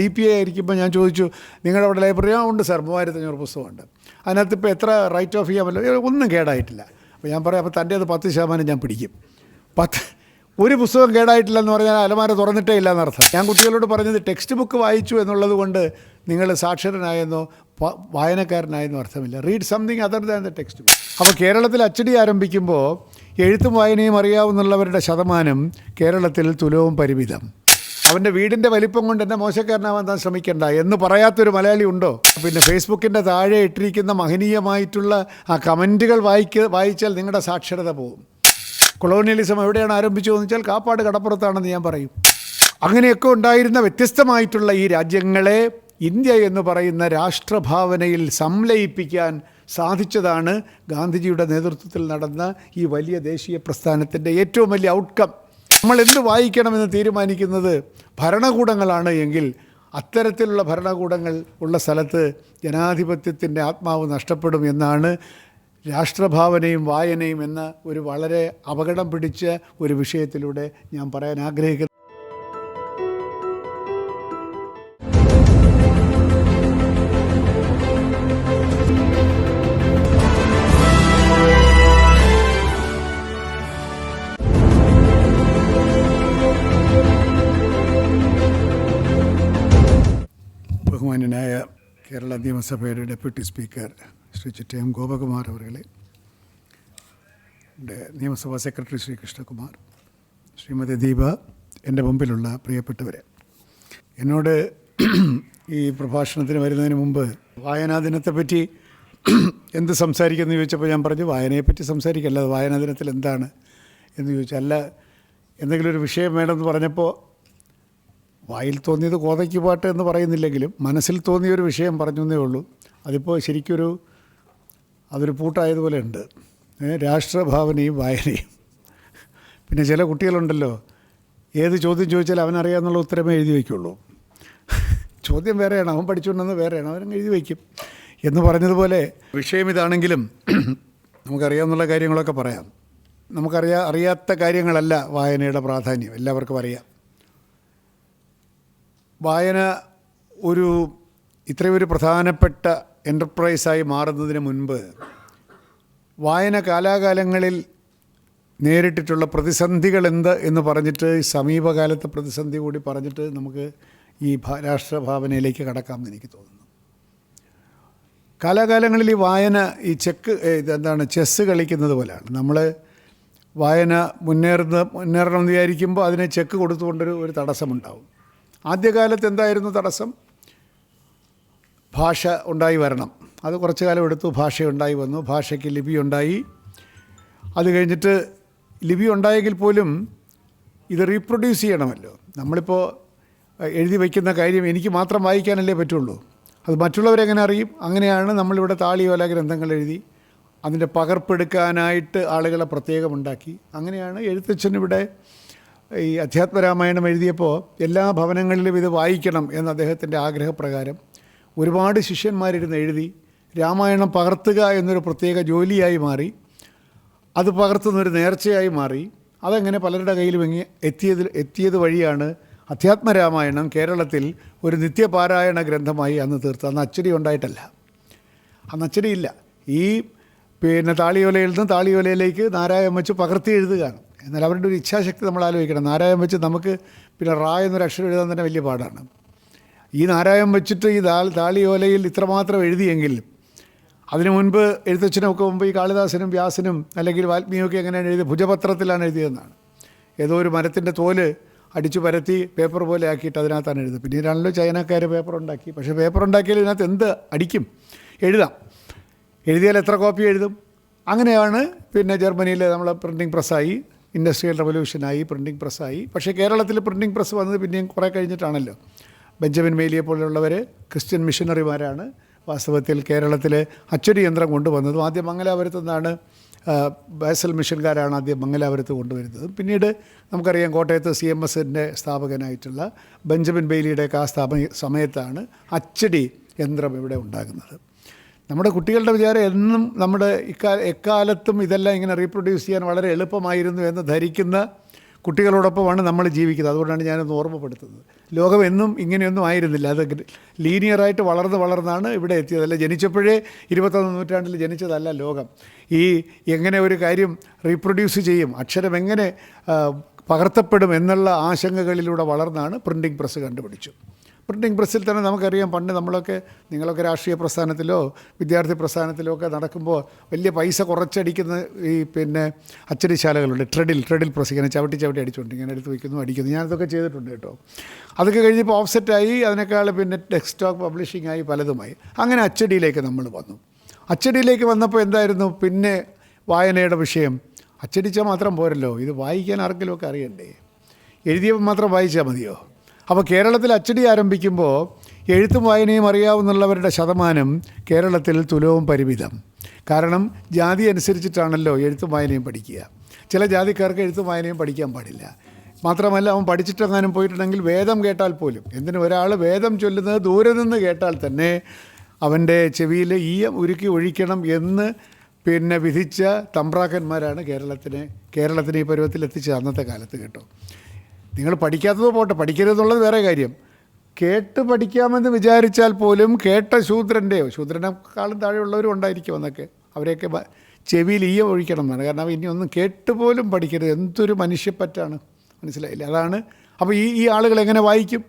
D P A ആയിരിക്കുമ്പോൾ ഞാൻ ചോദിച്ചു നിങ്ങളുടെ അവിടെ ലൈബ്രറി? ആ ഉണ്ട് സാർ മൂവായിരത്തി അഞ്ഞൂറ് പുസ്തകമുണ്ട്. അതിനകത്ത് ഇപ്പോൾ എത്ര റൈറ്റ് ഓഫ് ചെയ്യാൻ പറ്റില്ല ഒന്നും കേടായിട്ടില്ല. അപ്പോൾ ഞാൻ പറയാം അപ്പോൾ തന്റെ അത് പത്ത് ശതമാനം ഞാൻ പിടിക്കും. പത്ത് ഒരു പുസ്തകം കേടായിട്ടില്ല എന്ന് പറഞ്ഞാൽ അലമാര തുറന്നിട്ടേ ഇല്ല എന്നർത്ഥം ഞാൻ കുട്ടികളോട് പറഞ്ഞത് ടെക്സ്റ്റ് ബുക്ക് വായിച്ചു എന്നുള്ളത് കൊണ്ട് നിങ്ങൾ സാക്ഷരനായെന്നോ വായനക്കാരനായെന്നോ അർത്ഥമില്ല. Read something other than the text book അപ്പോൾ കേരളത്തിൽ അച്ചടി ആരംഭിക്കുമ്പോൾ എഴുത്തും വായനയും അറിയാവുന്നുള്ളവരുടെ ശതമാനം കേരളത്തിൽ തുലവും പരിമിതം. അവന്റെ വീടിന്റെ വലിപ്പം കൊണ്ട് എന്നെ മോശക്കാരനാവാൻ താൻ ശ്രമിക്കണ്ട എന്ന് പറയാത്തൊരു മലയാളി ഉണ്ടോ? പിന്നെ ഫേസ്ബുക്കിന്റെ താഴെ ഇട്ടിരിക്കുന്ന മഹനീയമായിട്ടുള്ള ആ കമന്റുകൾ വായിക്ക വായിച്ചാൽ നിങ്ങളുടെ സാക്ഷരത പോകും. കൊളോണിയലിസം എവിടെയാണ് ആരംഭിച്ചതെന്ന് വെച്ചാൽ കാപ്പാട് കടപ്പുറത്താണെന്ന് ഞാൻ പറയും. അങ്ങനെയൊക്കെ ഉണ്ടായിരുന്ന വ്യത്യസ്തമായിട്ടുള്ള ഈ രാജ്യങ്ങളെ ഇന്ത്യ എന്ന് പറയുന്ന രാഷ്ട്രഭാവനയിൽ സംലയിപ്പിക്കാൻ സാധിച്ചതാണ് ഗാന്ധിജിയുടെ നേതൃത്വത്തിൽ നടന്ന ഈ വലിയ ദേശീയ പ്രസ്ഥാനത്തിന്റെ ഏറ്റവും വലിയ ഔട്ട്കം നമ്മൾ എന്ത് വായിക്കണമെന്ന് തീരുമാനിക്കുന്നത് ഭരണകൂടങ്ങളാണ് എങ്കിൽ അത്തരത്തിലുള്ള ഭരണകൂടങ്ങൾ ഉള്ള സ്ഥലത്ത് ജനാധിപത്യത്തിന്റെ ആത്മാവ് നഷ്ടപ്പെടും എന്നാണ് രാഷ്ട്രഭാവനയും വായനയും എന്ന ഒരു വളരെ അപകടം പിടിച്ച ഒരു വിഷയത്തിലൂടെ ഞാൻ പറയാൻ ആഗ്രഹിക്കുന്നു. നിയമസഭയുടെ ഡെപ്യൂട്ടി സ്പീക്കർ ശ്രീ ചിറ്റയം ഗോപകുമാർ അവർകളെ നിയമസഭാ സെക്രട്ടറി ശ്രീ കൃഷ്ണകുമാർ ശ്രീമതി ദീപ എന്റെ മുമ്പിലുള്ള പ്രിയപ്പെട്ടവരെ. എന്നോട് ഈ പ്രഭാഷണത്തിന് വരുന്നതിന് മുമ്പ് വായനാ ദിനത്തെപ്പറ്റി എന്ത് സംസാരിക്കുമെന്ന് ചോദിച്ചപ്പോൾ ഞാൻ പറഞ്ഞു വായനയെപ്പറ്റി സംസാരിക്കല്ല വായനാ ദിനത്തിൽ എന്താണ് എന്ന് ചോദിച്ചാൽ അല്ല എന്തെങ്കിലും ഒരു വിഷയം വേണമെന്ന് പറഞ്ഞപ്പോൾ വായിൽ തോന്നിയത് കോതയ്ക്ക് പാട്ട് എന്ന് പറയുന്നില്ലെങ്കിലും മനസ്സിൽ തോന്നിയ ഒരു വിഷയം പറഞ്ഞു എന്നേ ഉള്ളൂ. അതിപ്പോൾ ശരിക്കൊരു അതൊരു പൂട്ടായതുപോലെ ഉണ്ട് രാഷ്ട്രഭാവനയും വായനയും. പിന്നെ ചില കുട്ടികളുണ്ടല്ലോ ഏത് ചോദ്യം ചോദിച്ചാൽ അവനറിയാമെന്നുള്ള ഉത്തരമേ എഴുതി വയ്ക്കുള്ളൂ. ചോദ്യം വേറെയാണ് അവൻ പഠിച്ചുകൊണ്ടെന്ന് വേറെയാണ് അവൻ എഴുതി വയ്ക്കും. എന്ന് പറഞ്ഞതുപോലെ വിഷയം ഇതാണെങ്കിലും നമുക്കറിയാവുന്ന കാര്യങ്ങളൊക്കെ പറയാം. നമുക്കറിയാ അറിയാത്ത കാര്യങ്ങളല്ല വായനയുടെ പ്രാധാന്യം എല്ലാവർക്കും അറിയാം. വായന ഒരു ഇത്രയും ഒരു പ്രധാനപ്പെട്ട എന്റർപ്രൈസായി മാറുന്നതിന് മുൻപ് വായന കാലാകാലങ്ങളിൽ നേരിട്ടിട്ടുള്ള പ്രതിസന്ധികൾ എന്ത് എന്ന് പറഞ്ഞിട്ട് സമീപകാലത്തെ പ്രതിസന്ധി കൂടി പറഞ്ഞിട്ട് നമുക്ക് ഈ രാഷ്ട്രഭാവനയിലേക്ക് കടക്കാമെന്ന് എനിക്ക് തോന്നുന്നു. കാലാകാലങ്ങളിൽ ഈ വായന ഈ ചെക്ക് എന്താണ് ചെസ്സ് കളിക്കുന്നത് പോലെയാണ് നമ്മൾ വായന മുന്നേറുന്ന മുന്നേറണം എന്ന് വിചാരിക്കുമ്പോൾ അതിനെ ചെക്ക് കൊടുത്തുകൊണ്ടൊരു ഒരു തടസ്സമുണ്ടാവും. ആദ്യകാലത്ത് എന്തായിരുന്നു തടസ്സം? ഭാഷ ഉണ്ടായി വരണം. അത് കുറച്ചു കാലം എടുത്തു ഭാഷ ഉണ്ടായി വന്നു ഭാഷയ്ക്ക് ലിപി ഉണ്ടായി. അത് കഴിഞ്ഞിട്ട് ലിപി ഉണ്ടായെങ്കിൽ പോലും ഇത് റീപ്രൊഡ്യൂസ് ചെയ്യണമല്ലോ. നമ്മളിപ്പോൾ എഴുതി വയ്ക്കുന്ന കാര്യം എനിക്ക് മാത്രം വായിക്കാനല്ലേ പറ്റുള്ളൂ. അത് മറ്റുള്ളവരെങ്ങനെ അറിയും? അങ്ങനെയാണ് നമ്മളിവിടെ താളിയോല ഗ്രന്ഥങ്ങൾ എഴുതി അതിന്റെ പകർപ്പെടുക്കാനായിട്ട് ആളുകളെ പ്രത്യേകമുണ്ടാക്കി അങ്ങനെയാണ് എഴുത്തച്ഛൻ ഇവിടെ ഈ അധ്യാത്മരാമായണം എഴുതിയപ്പോൾ എല്ലാ ഭവനങ്ങളിലും ഇത് വായിക്കണം എന്ന അദ്ദേഹത്തിന്റെ ആഗ്രഹപ്രകാരം ഒരുപാട് ശിഷ്യന്മാരിരുന്ന് എഴുതി രാമായണം പകർത്തുക എന്നൊരു പ്രത്യേക ജോലിയായി മാറി അത് പകർത്തുന്നൊരു നേർച്ചയായി മാറി. അതങ്ങനെ പലരുടെ കയ്യിലും ഇങ്ങനെ എത്തിയതിൽ എത്തിയത് വഴിയാണ് അധ്യാത്മരാമായണം കേരളത്തിൽ ഒരു നിത്യപാരായണ ഗ്രന്ഥമായി അന്ന് തീർത്ത് അന്ന് അച്ചടി ഉണ്ടായിട്ടല്ല. അന്ന് അച്ചടിയില്ല ഈ പിന്നെ താളിയോലയിൽ നിന്ന് താളിയോലയിലേക്ക് നാരായം വെച്ച് പകർത്തി എഴുതുകയാണ്. എന്നാൽ അവരുടെ ഒരു ഇച്ഛാശക്തി നമ്മൾ ആലോചിക്കണം. നാരായം വെച്ച് നമുക്ക് പിന്നെ റാ എന്നൊരു അക്ഷരം എഴുതാൻ തന്നെ വലിയ പാടാണ്. ഈ നാരായം വെച്ചിട്ട് ഈ താൾ താളിയോലയിൽ ഇത്രമാത്രം എഴുതിയെങ്കിൽ അതിനു മുൻപ് എഴുത്തച്ഛനൊക്കെ മുമ്പ് ഈ കാളിദാസനും വ്യാസനും അല്ലെങ്കിൽ വാൽമീകിയൊക്കെ എങ്ങനെയാണ് എഴുതിയത്? ഭുജപത്രത്തിലാണ് എഴുതിയതെന്നാണ്. ഏതോ ഒരു മരത്തിന്റെ തോൽ അടിച്ചു പരത്തി പേപ്പർ പോലെ ആക്കിയിട്ട് അതിനകത്താണ് എഴുതുന്നത് പിന്നീടാണല്ലോ ചൈനക്കാർ പേപ്പർ ഉണ്ടാക്കി. പക്ഷേ പേപ്പർ ഉണ്ടാക്കിയാൽ ഇതിനകത്ത് എന്ത് അടിക്കും? എഴുതാം. എഴുതിയാൽ എത്ര കോപ്പി എഴുതും? അങ്ങനെയാണ് പിന്നെ ജർമ്മനിയിൽ നമ്മളെ പ്രിന്റിങ് പ്രസ്സായി. ഇൻഡസ്ട്രിയൽ റവല്യൂഷനായി പ്രിന്റിംഗ് പ്രസ്സായി. പക്ഷേ കേരളത്തിൽ പ്രിന്റിംഗ് പ്രസ് വന്നത് പിന്നെയും കുറേ കഴിഞ്ഞിട്ടാണല്ലോ. ബെഞ്ചമിൻ മേലിയെ പോലെയുള്ളവർ ക്രിസ്ത്യൻ മിഷനറിമാരാണ് വാസ്തവത്തിൽ കേരളത്തിൽ അച്ചടി യന്ത്രം കൊണ്ടുവന്നതും. ആദ്യം മംഗലാപുരത്തു നിന്നാണ് ബാസൽ മിഷൻകാരാണ് ആദ്യം മംഗലാപുരത്ത് കൊണ്ടുവരുന്നത്. പിന്നീട് നമുക്കറിയാം കോട്ടയത്ത് സി എം എസിന്റെ സ്ഥാപകനായിട്ടുള്ള ബെഞ്ചമിൻ ബെയിലിയുടെയൊക്കെ ആ സ്ഥാപന സമയത്താണ് അച്ചടി യന്ത്രം ഇവിടെ ഉണ്ടാകുന്നത്. നമ്മുടെ കുട്ടികളുടെ വിചാരം എന്നും നമ്മുടെ ഇക്കാ എക്കാലത്തും ഇതെല്ലാം ഇങ്ങനെ റീപ്രൊഡ്യൂസ് ചെയ്യാൻ വളരെ എളുപ്പമായിരുന്നു എന്ന് ധരിക്കുന്ന കുട്ടികളോടൊപ്പമാണ് നമ്മൾ ജീവിക്കുന്നത്. അതുകൊണ്ടാണ് ഞാനൊന്ന് ഓർമ്മപ്പെടുത്തുന്നത്. ലോകം എന്നും ഇങ്ങനെയൊന്നും ആയിരുന്നില്ല. അത് ലീനിയറായിട്ട് വളർന്ന് വളർന്നാണ് ഇവിടെ എത്തിയത്. അല്ല ജനിച്ചപ്പോഴേ ഇരുപത്തൊന്ന് നൂറ്റാണ്ടിൽ ജനിച്ചതല്ല ലോകം. ഈ എങ്ങനെ ഒരു കാര്യം റീപ്രൊഡ്യൂസ് ചെയ്യും അക്ഷരം എങ്ങനെ പകർത്തപ്പെടും എന്നുള്ള ആശങ്കകളിലൂടെ വളർന്നാണ് പ്രിന്റിംഗ് പ്രസ് കണ്ടുപിടിച്ചു പ്രിന്റിംഗ് പ്രസ്സിൽ തന്നെ നമുക്കറിയാം പണ്ട് നമ്മളൊക്കെ നിങ്ങളൊക്കെ രാഷ്ട്രീയ പ്രസ്ഥാനത്തിലോ വിദ്യാർത്ഥി പ്രസ്ഥാനത്തിലോ ഒക്കെ നടക്കുമ്പോൾ വലിയ പൈസ കുറച്ചടിക്കുന്ന ഈ പിന്നെ അച്ചടിശാലകളുണ്ട്. ട്രെഡിൽ ട്രെഡിൽ പ്രസ് ഇങ്ങനെ ചവിട്ടി ചവിട്ടി അടിച്ചുകൊണ്ട് ഇങ്ങനെ എടുത്ത് വയ്ക്കുന്നു അടിക്കുന്നു. ഞാനതൊക്കെ ചെയ്തിട്ടുണ്ട് കേട്ടോ. അതൊക്കെ കഴിഞ്ഞപ്പോൾ ഓഫ്സെറ്റായി അതിനേക്കാൾ പിന്നെ ഡെസ്ക്ടോപ്പ് പബ്ലിഷിംഗ് ആയി പലതുമായി. അങ്ങനെ അച്ചടിയിലേക്ക് നമ്മൾ വന്നു. അച്ചടിയിലേക്ക് വന്നപ്പോൾ എന്തായിരുന്നു? പിന്നെ വായനയുടെ വിഷയം. അച്ചടിച്ചാൽ മാത്രം പോരല്ലോ. ഇത് വായിക്കാൻ ആർക്കെങ്കിലുമൊക്കെ അറിയണ്ടേ? എഴുതിയപ്പോൾ മാത്രം വായിച്ചാൽ മതിയോ? അപ്പോൾ കേരളത്തിൽ അച്ചടി ആരംഭിക്കുമ്പോൾ എഴുത്തും വായനയും അറിയാവുന്നവരുടെ ശതമാനം കേരളത്തിൽ തുലവും പരിമിതം. കാരണം ജാതി അനുസരിച്ചിട്ടാണല്ലോ എഴുത്തും വായനയും പഠിക്കുക. ചില ജാതിക്കാർക്ക് എഴുത്തും വായനയും പഠിക്കാൻ പാടില്ല. മാത്രമല്ല അവൻ പഠിച്ചിട്ടെങ്ങാനും പോയിട്ടുണ്ടെങ്കിൽ വേദം കേട്ടാൽ പോലും. എന്തിന്? ഒരാൾ വേദം ചൊല്ലുന്നത് ദൂരെ നിന്ന് കേട്ടാൽ തന്നെ അവന്റെ ചെവിയിൽ ഈയം ഉരുക്കി ഒഴിക്കണം എന്ന് പിന്നെ വിധിച്ച തമ്പ്രാക്കന്മാരാണ് കേരളത്തിനെ കേരളത്തിനെ ഈ പരുവത്തിൽ എത്തിച്ചത് അന്നത്തെ കാലത്ത് കേട്ടോ. നിങ്ങൾ പഠിക്കാത്തത് പോട്ടെ പഠിക്കരുതെന്നുള്ളത് വേറെ കാര്യം. കേട്ട് പഠിക്കാമെന്ന് വിചാരിച്ചാൽ പോലും കേട്ട ശൂദ്രന്റെയോ ശൂദ്രനെക്കാളും താഴെയുള്ളവരും ഉണ്ടായിരിക്കും എന്നൊക്കെ അവരെയൊക്കെ ചെവിയിൽ ഈയ ഒഴിക്കണം എന്നാണ്. കാരണം അവ ഇനി ഒന്നും കേട്ട് പോലും പഠിക്കരുത്. എന്തൊരു മനുഷ്യപ്പറ്റാണ്. മനസ്സിലായില്ല? അതാണ്. അപ്പോൾ ഈ ഈ ആളുകൾ എങ്ങനെ വായിക്കും?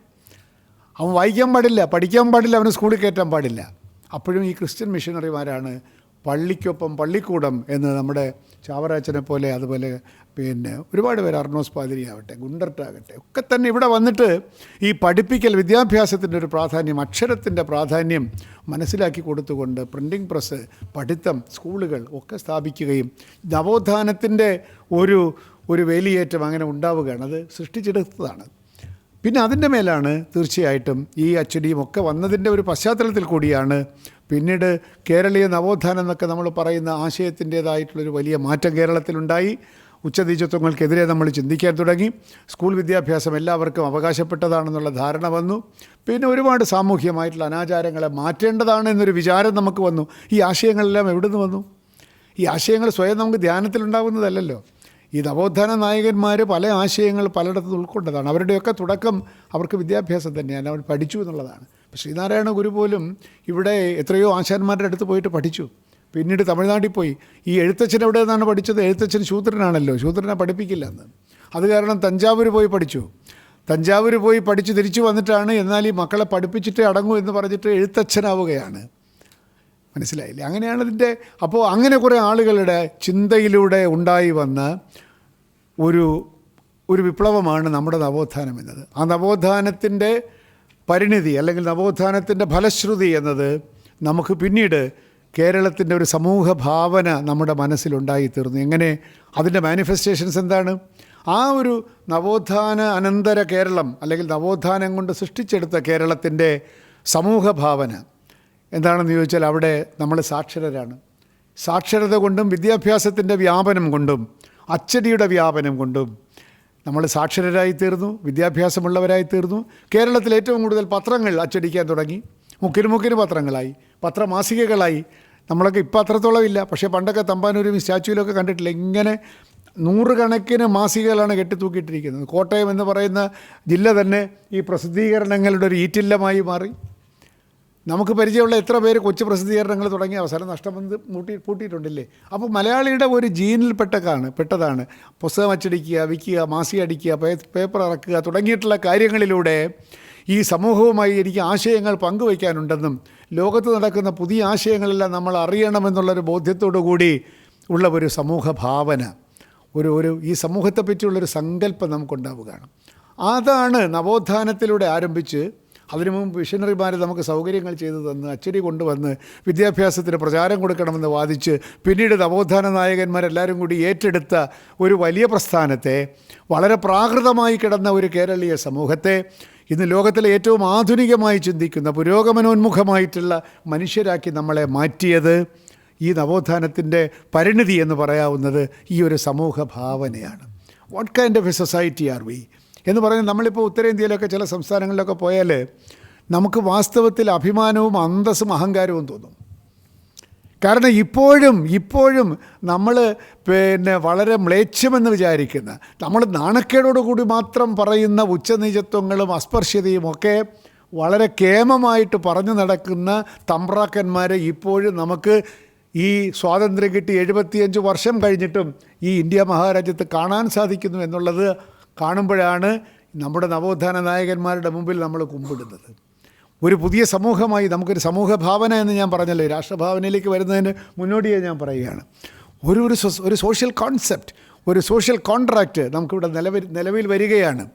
അവൻ വായിക്കാൻ പാടില്ല പഠിക്കാൻ പാടില്ല അവന് സ്കൂളിൽ കയറ്റാൻ പാടില്ല. അപ്പോഴും ഈ ക്രിസ്ത്യൻ മിഷനറിമാരാണ് പള്ളിക്കൊപ്പം പള്ളിക്കൂടം എന്ന് നമ്മുടെ ചാവറാച്ചനെ പോലെ അതുപോലെ പിന്നെ ഒരുപാട് പേര് അർണോസ് പാതിരി ആവട്ടെ ഗുണ്ടർട്ടാകട്ടെ ഒക്കെ തന്നെ ഇവിടെ വന്നിട്ട് ഈ പഠിപ്പിക്കൽ വിദ്യാഭ്യാസത്തിന്റെ ഒരു പ്രാധാന്യം അക്ഷരത്തിന്റെ പ്രാധാന്യം മനസ്സിലാക്കി കൊടുത്തുകൊണ്ട് പ്രിന്റിംഗ് പ്രസ് പഠിത്തം സ്കൂളുകൾ ഒക്കെ സ്ഥാപിക്കുകയും നവോത്ഥാനത്തിന്റെ ഒരു ഒരു വേലിയേറ്റം അങ്ങനെ ഉണ്ടാവുകയാണ്. അത് സൃഷ്ടിച്ചെടുത്തതാണ്. പിന്നെ അതിന്റെ മേലാണ് തീർച്ചയായിട്ടും ഈ അച്ചടിയും ഒക്കെ വന്നതിന്റെ ഒരു പശ്ചാത്തലത്തിൽ കൂടിയാണ് പിന്നീട് കേരളീയ നവോത്ഥാനം എന്നൊക്കെ നമ്മൾ പറയുന്ന ആശയത്തിന്റേതായിട്ടുള്ളൊരു വലിയ മാറ്റം കേരളത്തിലുണ്ടായി. ഉച്ചനീചത്വങ്ങൾക്കെതിരെ നമ്മൾ ചിന്തിക്കാൻ തുടങ്ങി. സ്കൂൾ വിദ്യാഭ്യാസം എല്ലാവർക്കും അവകാശപ്പെട്ടതാണെന്നുള്ള ധാരണ വന്നു. പിന്നെ ഒരുപാട് സാമൂഹ്യമായിട്ടുള്ള അനാചാരങ്ങളെ മാറ്റേണ്ടതാണ് എന്നൊരു വിചാരം നമുക്ക് വന്നു. ഈ ആശയങ്ങളെല്ലാം എവിടുന്ന് വന്നു? ഈ ആശയങ്ങൾ സ്വയം നമുക്ക് ധ്യാനത്തിലുണ്ടാകുന്നതല്ലല്ലോ ഈ നവോത്ഥാന നായകന്മാർ പല ആശയങ്ങൾ പലയിടത്തും ഉൾക്കൊണ്ടതാണ്. അവരുടെയൊക്കെ തുടക്കം അവർക്ക് വിദ്യാഭ്യാസം തന്നെയാണ്. അവർ പഠിച്ചു എന്നുള്ളതാണ്. ശ്രീനാരായണ ഗുരു പോലും ഇവിടെ എത്രയോ ആശാന്മാരുടെ അടുത്ത് പോയിട്ട് പഠിച്ചു. പിന്നീട് തമിഴ്നാട്ടിൽ പോയി. ഈ എഴുത്തച്ഛൻ എവിടെ നിന്നാണ് പഠിച്ചത്? എഴുത്തച്ഛൻ ശൂദ്രനാണല്ലോ. ശൂദ്രനെ പഠിപ്പിക്കില്ല എന്ന് അത് കാരണം തഞ്ചാവൂർ പോയി പഠിച്ചു. തഞ്ചാവൂർ പോയി പഠിച്ച് തിരിച്ചു വന്നിട്ടാണ് എന്നാൽ ഈ മക്കളെ പഠിപ്പിച്ചിട്ടേ അടങ്ങൂ എന്ന് പറഞ്ഞിട്ട് എഴുത്തച്ഛനാവുകയാണ്. മനസ്സിലായില്ലേ? അങ്ങനെയാണ് ഇതിന്റെ അപ്പോൾ അങ്ങനെ കുറേ ആളുകളുടെ ചിന്തയിലൂടെ ഉണ്ടായി വന്ന ഒരു ഒരു വിപ്ലവമാണ് നമ്മുടെ നവോത്ഥാനം എന്നത്. ആ നവോത്ഥാനത്തിന്റെ പരിണിതി അല്ലെങ്കിൽ നവോത്ഥാനത്തിന്റെ ഫലശ്രുതി എന്നത് നമുക്ക് പിന്നീട് കേരളത്തിന്റെ ഒരു സമൂഹ ഭാവന നമ്മുടെ മനസ്സിലുണ്ടായിത്തീർന്നു. എങ്ങനെ? അതിന്റെ മാനിഫെസ്റ്റേഷൻസ് എന്താണ്? ആ ഒരു നവോത്ഥാന അനന്തര കേരളം അല്ലെങ്കിൽ നവോത്ഥാനം കൊണ്ട് സൃഷ്ടിച്ചെടുത്ത കേരളത്തിന്റെ സമൂഹ ഭാവന എന്താണെന്ന് ചോദിച്ചാൽ അവിടെ നമ്മൾ സാക്ഷരരാണ്. സാക്ഷരത കൊണ്ടും വിദ്യാഭ്യാസത്തിന്റെ വ്യാപനം കൊണ്ടും അച്ചടിയുടെ വ്യാപനം കൊണ്ടും നമ്മൾ സാക്ഷരരായി തീർന്നു വിദ്യാഭ്യാസമുള്ളവരായി തീർന്നു കേരളത്തിൽ ഏറ്റവും കൂടുതൽ പത്രങ്ങൾ അച്ചടിക്കാൻ തുടങ്ങി. മുക്കിന് മുക്കിന് പത്രങ്ങളായി പത്രമാസികകളായി. നമ്മളൊക്കെ ഇപ്പം അത്രത്തോളം ഇല്ല. പക്ഷേ പണ്ടൊക്കെ തമ്പാനൂരും സ്റ്റാച്യൂലൊക്കെ കണ്ടിട്ടില്ല? ഇങ്ങനെ നൂറുകണക്കിന് മാസികകളാണ് കെട്ടിത്തൂക്കിയിട്ടിരിക്കുന്നത്. കോട്ടയം എന്ന് പറയുന്ന ജില്ല തന്നെ ഈ പ്രസിദ്ധീകരണങ്ങളുടെ ഒരു ഈറ്റില്ലമായി മാറി. നമുക്ക് പരിചയമുള്ള എത്ര പേര് കൊച്ചു പ്രസിദ്ധീകരണങ്ങൾ തുടങ്ങി അവസരം നഷ്ടം വന്ന് മൂട്ടി പൂട്ടിയിട്ടുണ്ടല്ലേ? അപ്പോൾ മലയാളിയുടെ ഒരു ജീനിൽ പെട്ടതാണ് പെട്ടതാണ്. പുസ്തകം അച്ചടിക്കുക വിൽക്കുക മാസിക അടിക്കുക പേപ്പർ ഇറക്കുക തുടങ്ങിയിട്ടുള്ള കാര്യങ്ങളിലൂടെ ഈ സമൂഹവുമായി എനിക്ക് ആശയങ്ങൾ പങ്കുവയ്ക്കാനുണ്ടെന്നും ലോകത്ത് നടക്കുന്ന പുതിയ ആശയങ്ങളെല്ലാം നമ്മൾ അറിയണമെന്നുള്ളൊരു ബോധ്യത്തോടു കൂടി ഉള്ള ഒരു സമൂഹ ഭാവന ഒരു ഒരു ഈ സമൂഹത്തെ പറ്റിയുള്ളൊരു സങ്കല്പം നമുക്കുണ്ടാവുകയാണ്. അതാണ് നവോത്ഥാനത്തിലൂടെ ആരംഭിച്ച് അതിനു മുമ്പ് മിഷനറിമാർ നമുക്ക് സൗകര്യങ്ങൾ ചെയ്തു തന്ന് അച്ചടി കൊണ്ടുവന്ന് വിദ്യാഭ്യാസത്തിന് പ്രചാരം കൊടുക്കണമെന്ന് വാദിച്ച് പിന്നീട് നവോത്ഥാന നായകന്മാരെല്ലാവരും കൂടി ഏറ്റെടുത്ത ഒരു വലിയ പ്രസ്ഥാനത്തെ വളരെ പ്രാകൃതമായി കിടന്ന ഒരു കേരളീയ സമൂഹത്തെ ഇന്ന് ലോകത്തിലെ ഏറ്റവും ആധുനികമായി ചിന്തിക്കുന്ന പുരോഗമനോന്മുഖമായിട്ടുള്ള മനുഷ്യരാക്കി നമ്മളെ മാറ്റിയത് ഈ നവോത്ഥാനത്തിന്റെ പരിണിതി എന്ന് പറയാവുന്നത് ഈ ഒരു സമൂഹ ഭാവനയാണ്. What kind of a society are we എന്ന് പറഞ്ഞ് നമ്മളിപ്പോൾ ഉത്തരേന്ത്യയിലൊക്കെ ചില സംസ്ഥാനങ്ങളിലൊക്കെ പോയാൽ നമുക്ക് വാസ്തവത്തിൽ അഭിമാനവും അന്തസ്സും അഹങ്കാരവും തോന്നും. കാരണം ഇപ്പോഴും ഇപ്പോഴും നമ്മൾ പിന്നെ വളരെ മ്ലേച്ഛമെന്ന് വിചാരിക്കുന്ന നമ്മൾ നാണക്കേടോടുകൂടി മാത്രം പറയുന്ന ഉച്ചനീചത്വങ്ങളും അസ്പർശ്യതയും ഒക്കെ വളരെ കേമമായിട്ട് പറഞ്ഞു നടക്കുന്ന തമ്പ്രാക്കന്മാരെ ഇപ്പോഴും നമുക്ക് ഈ സ്വാതന്ത്ര്യം കിട്ടി എഴുപത്തിയഞ്ച് വർഷം കഴിഞ്ഞിട്ടും ഈ ഇന്ത്യ മഹാരാജ്യത്ത് കാണാൻ സാധിക്കുന്നു എന്നുള്ളത് കാണുമ്പോഴാണ് നമ്മുടെ നവോത്ഥാന നായകന്മാരുടെ മുമ്പിൽ നമ്മൾ കുമ്പിടുന്നത്. ഒരു പുതിയ സമൂഹമായി നമുക്കൊരു സമൂഹ ഭാവന എന്ന് ഞാൻ പറഞ്ഞല്ലോ. രാഷ്ട്രഭാവനയിലേക്ക് വരുന്നതിന് മുന്നോടിയായി ഞാൻ പറയുകയാണ്. ഒരു ഒരു ഒരു സോഷ്യൽ കോൺസെപ്റ്റ് ഒരു സോഷ്യൽ കോൺട്രാക്റ്റ് നമുക്കിവിടെ നിലവിൽ നിലവിൽ വരികയാണ്.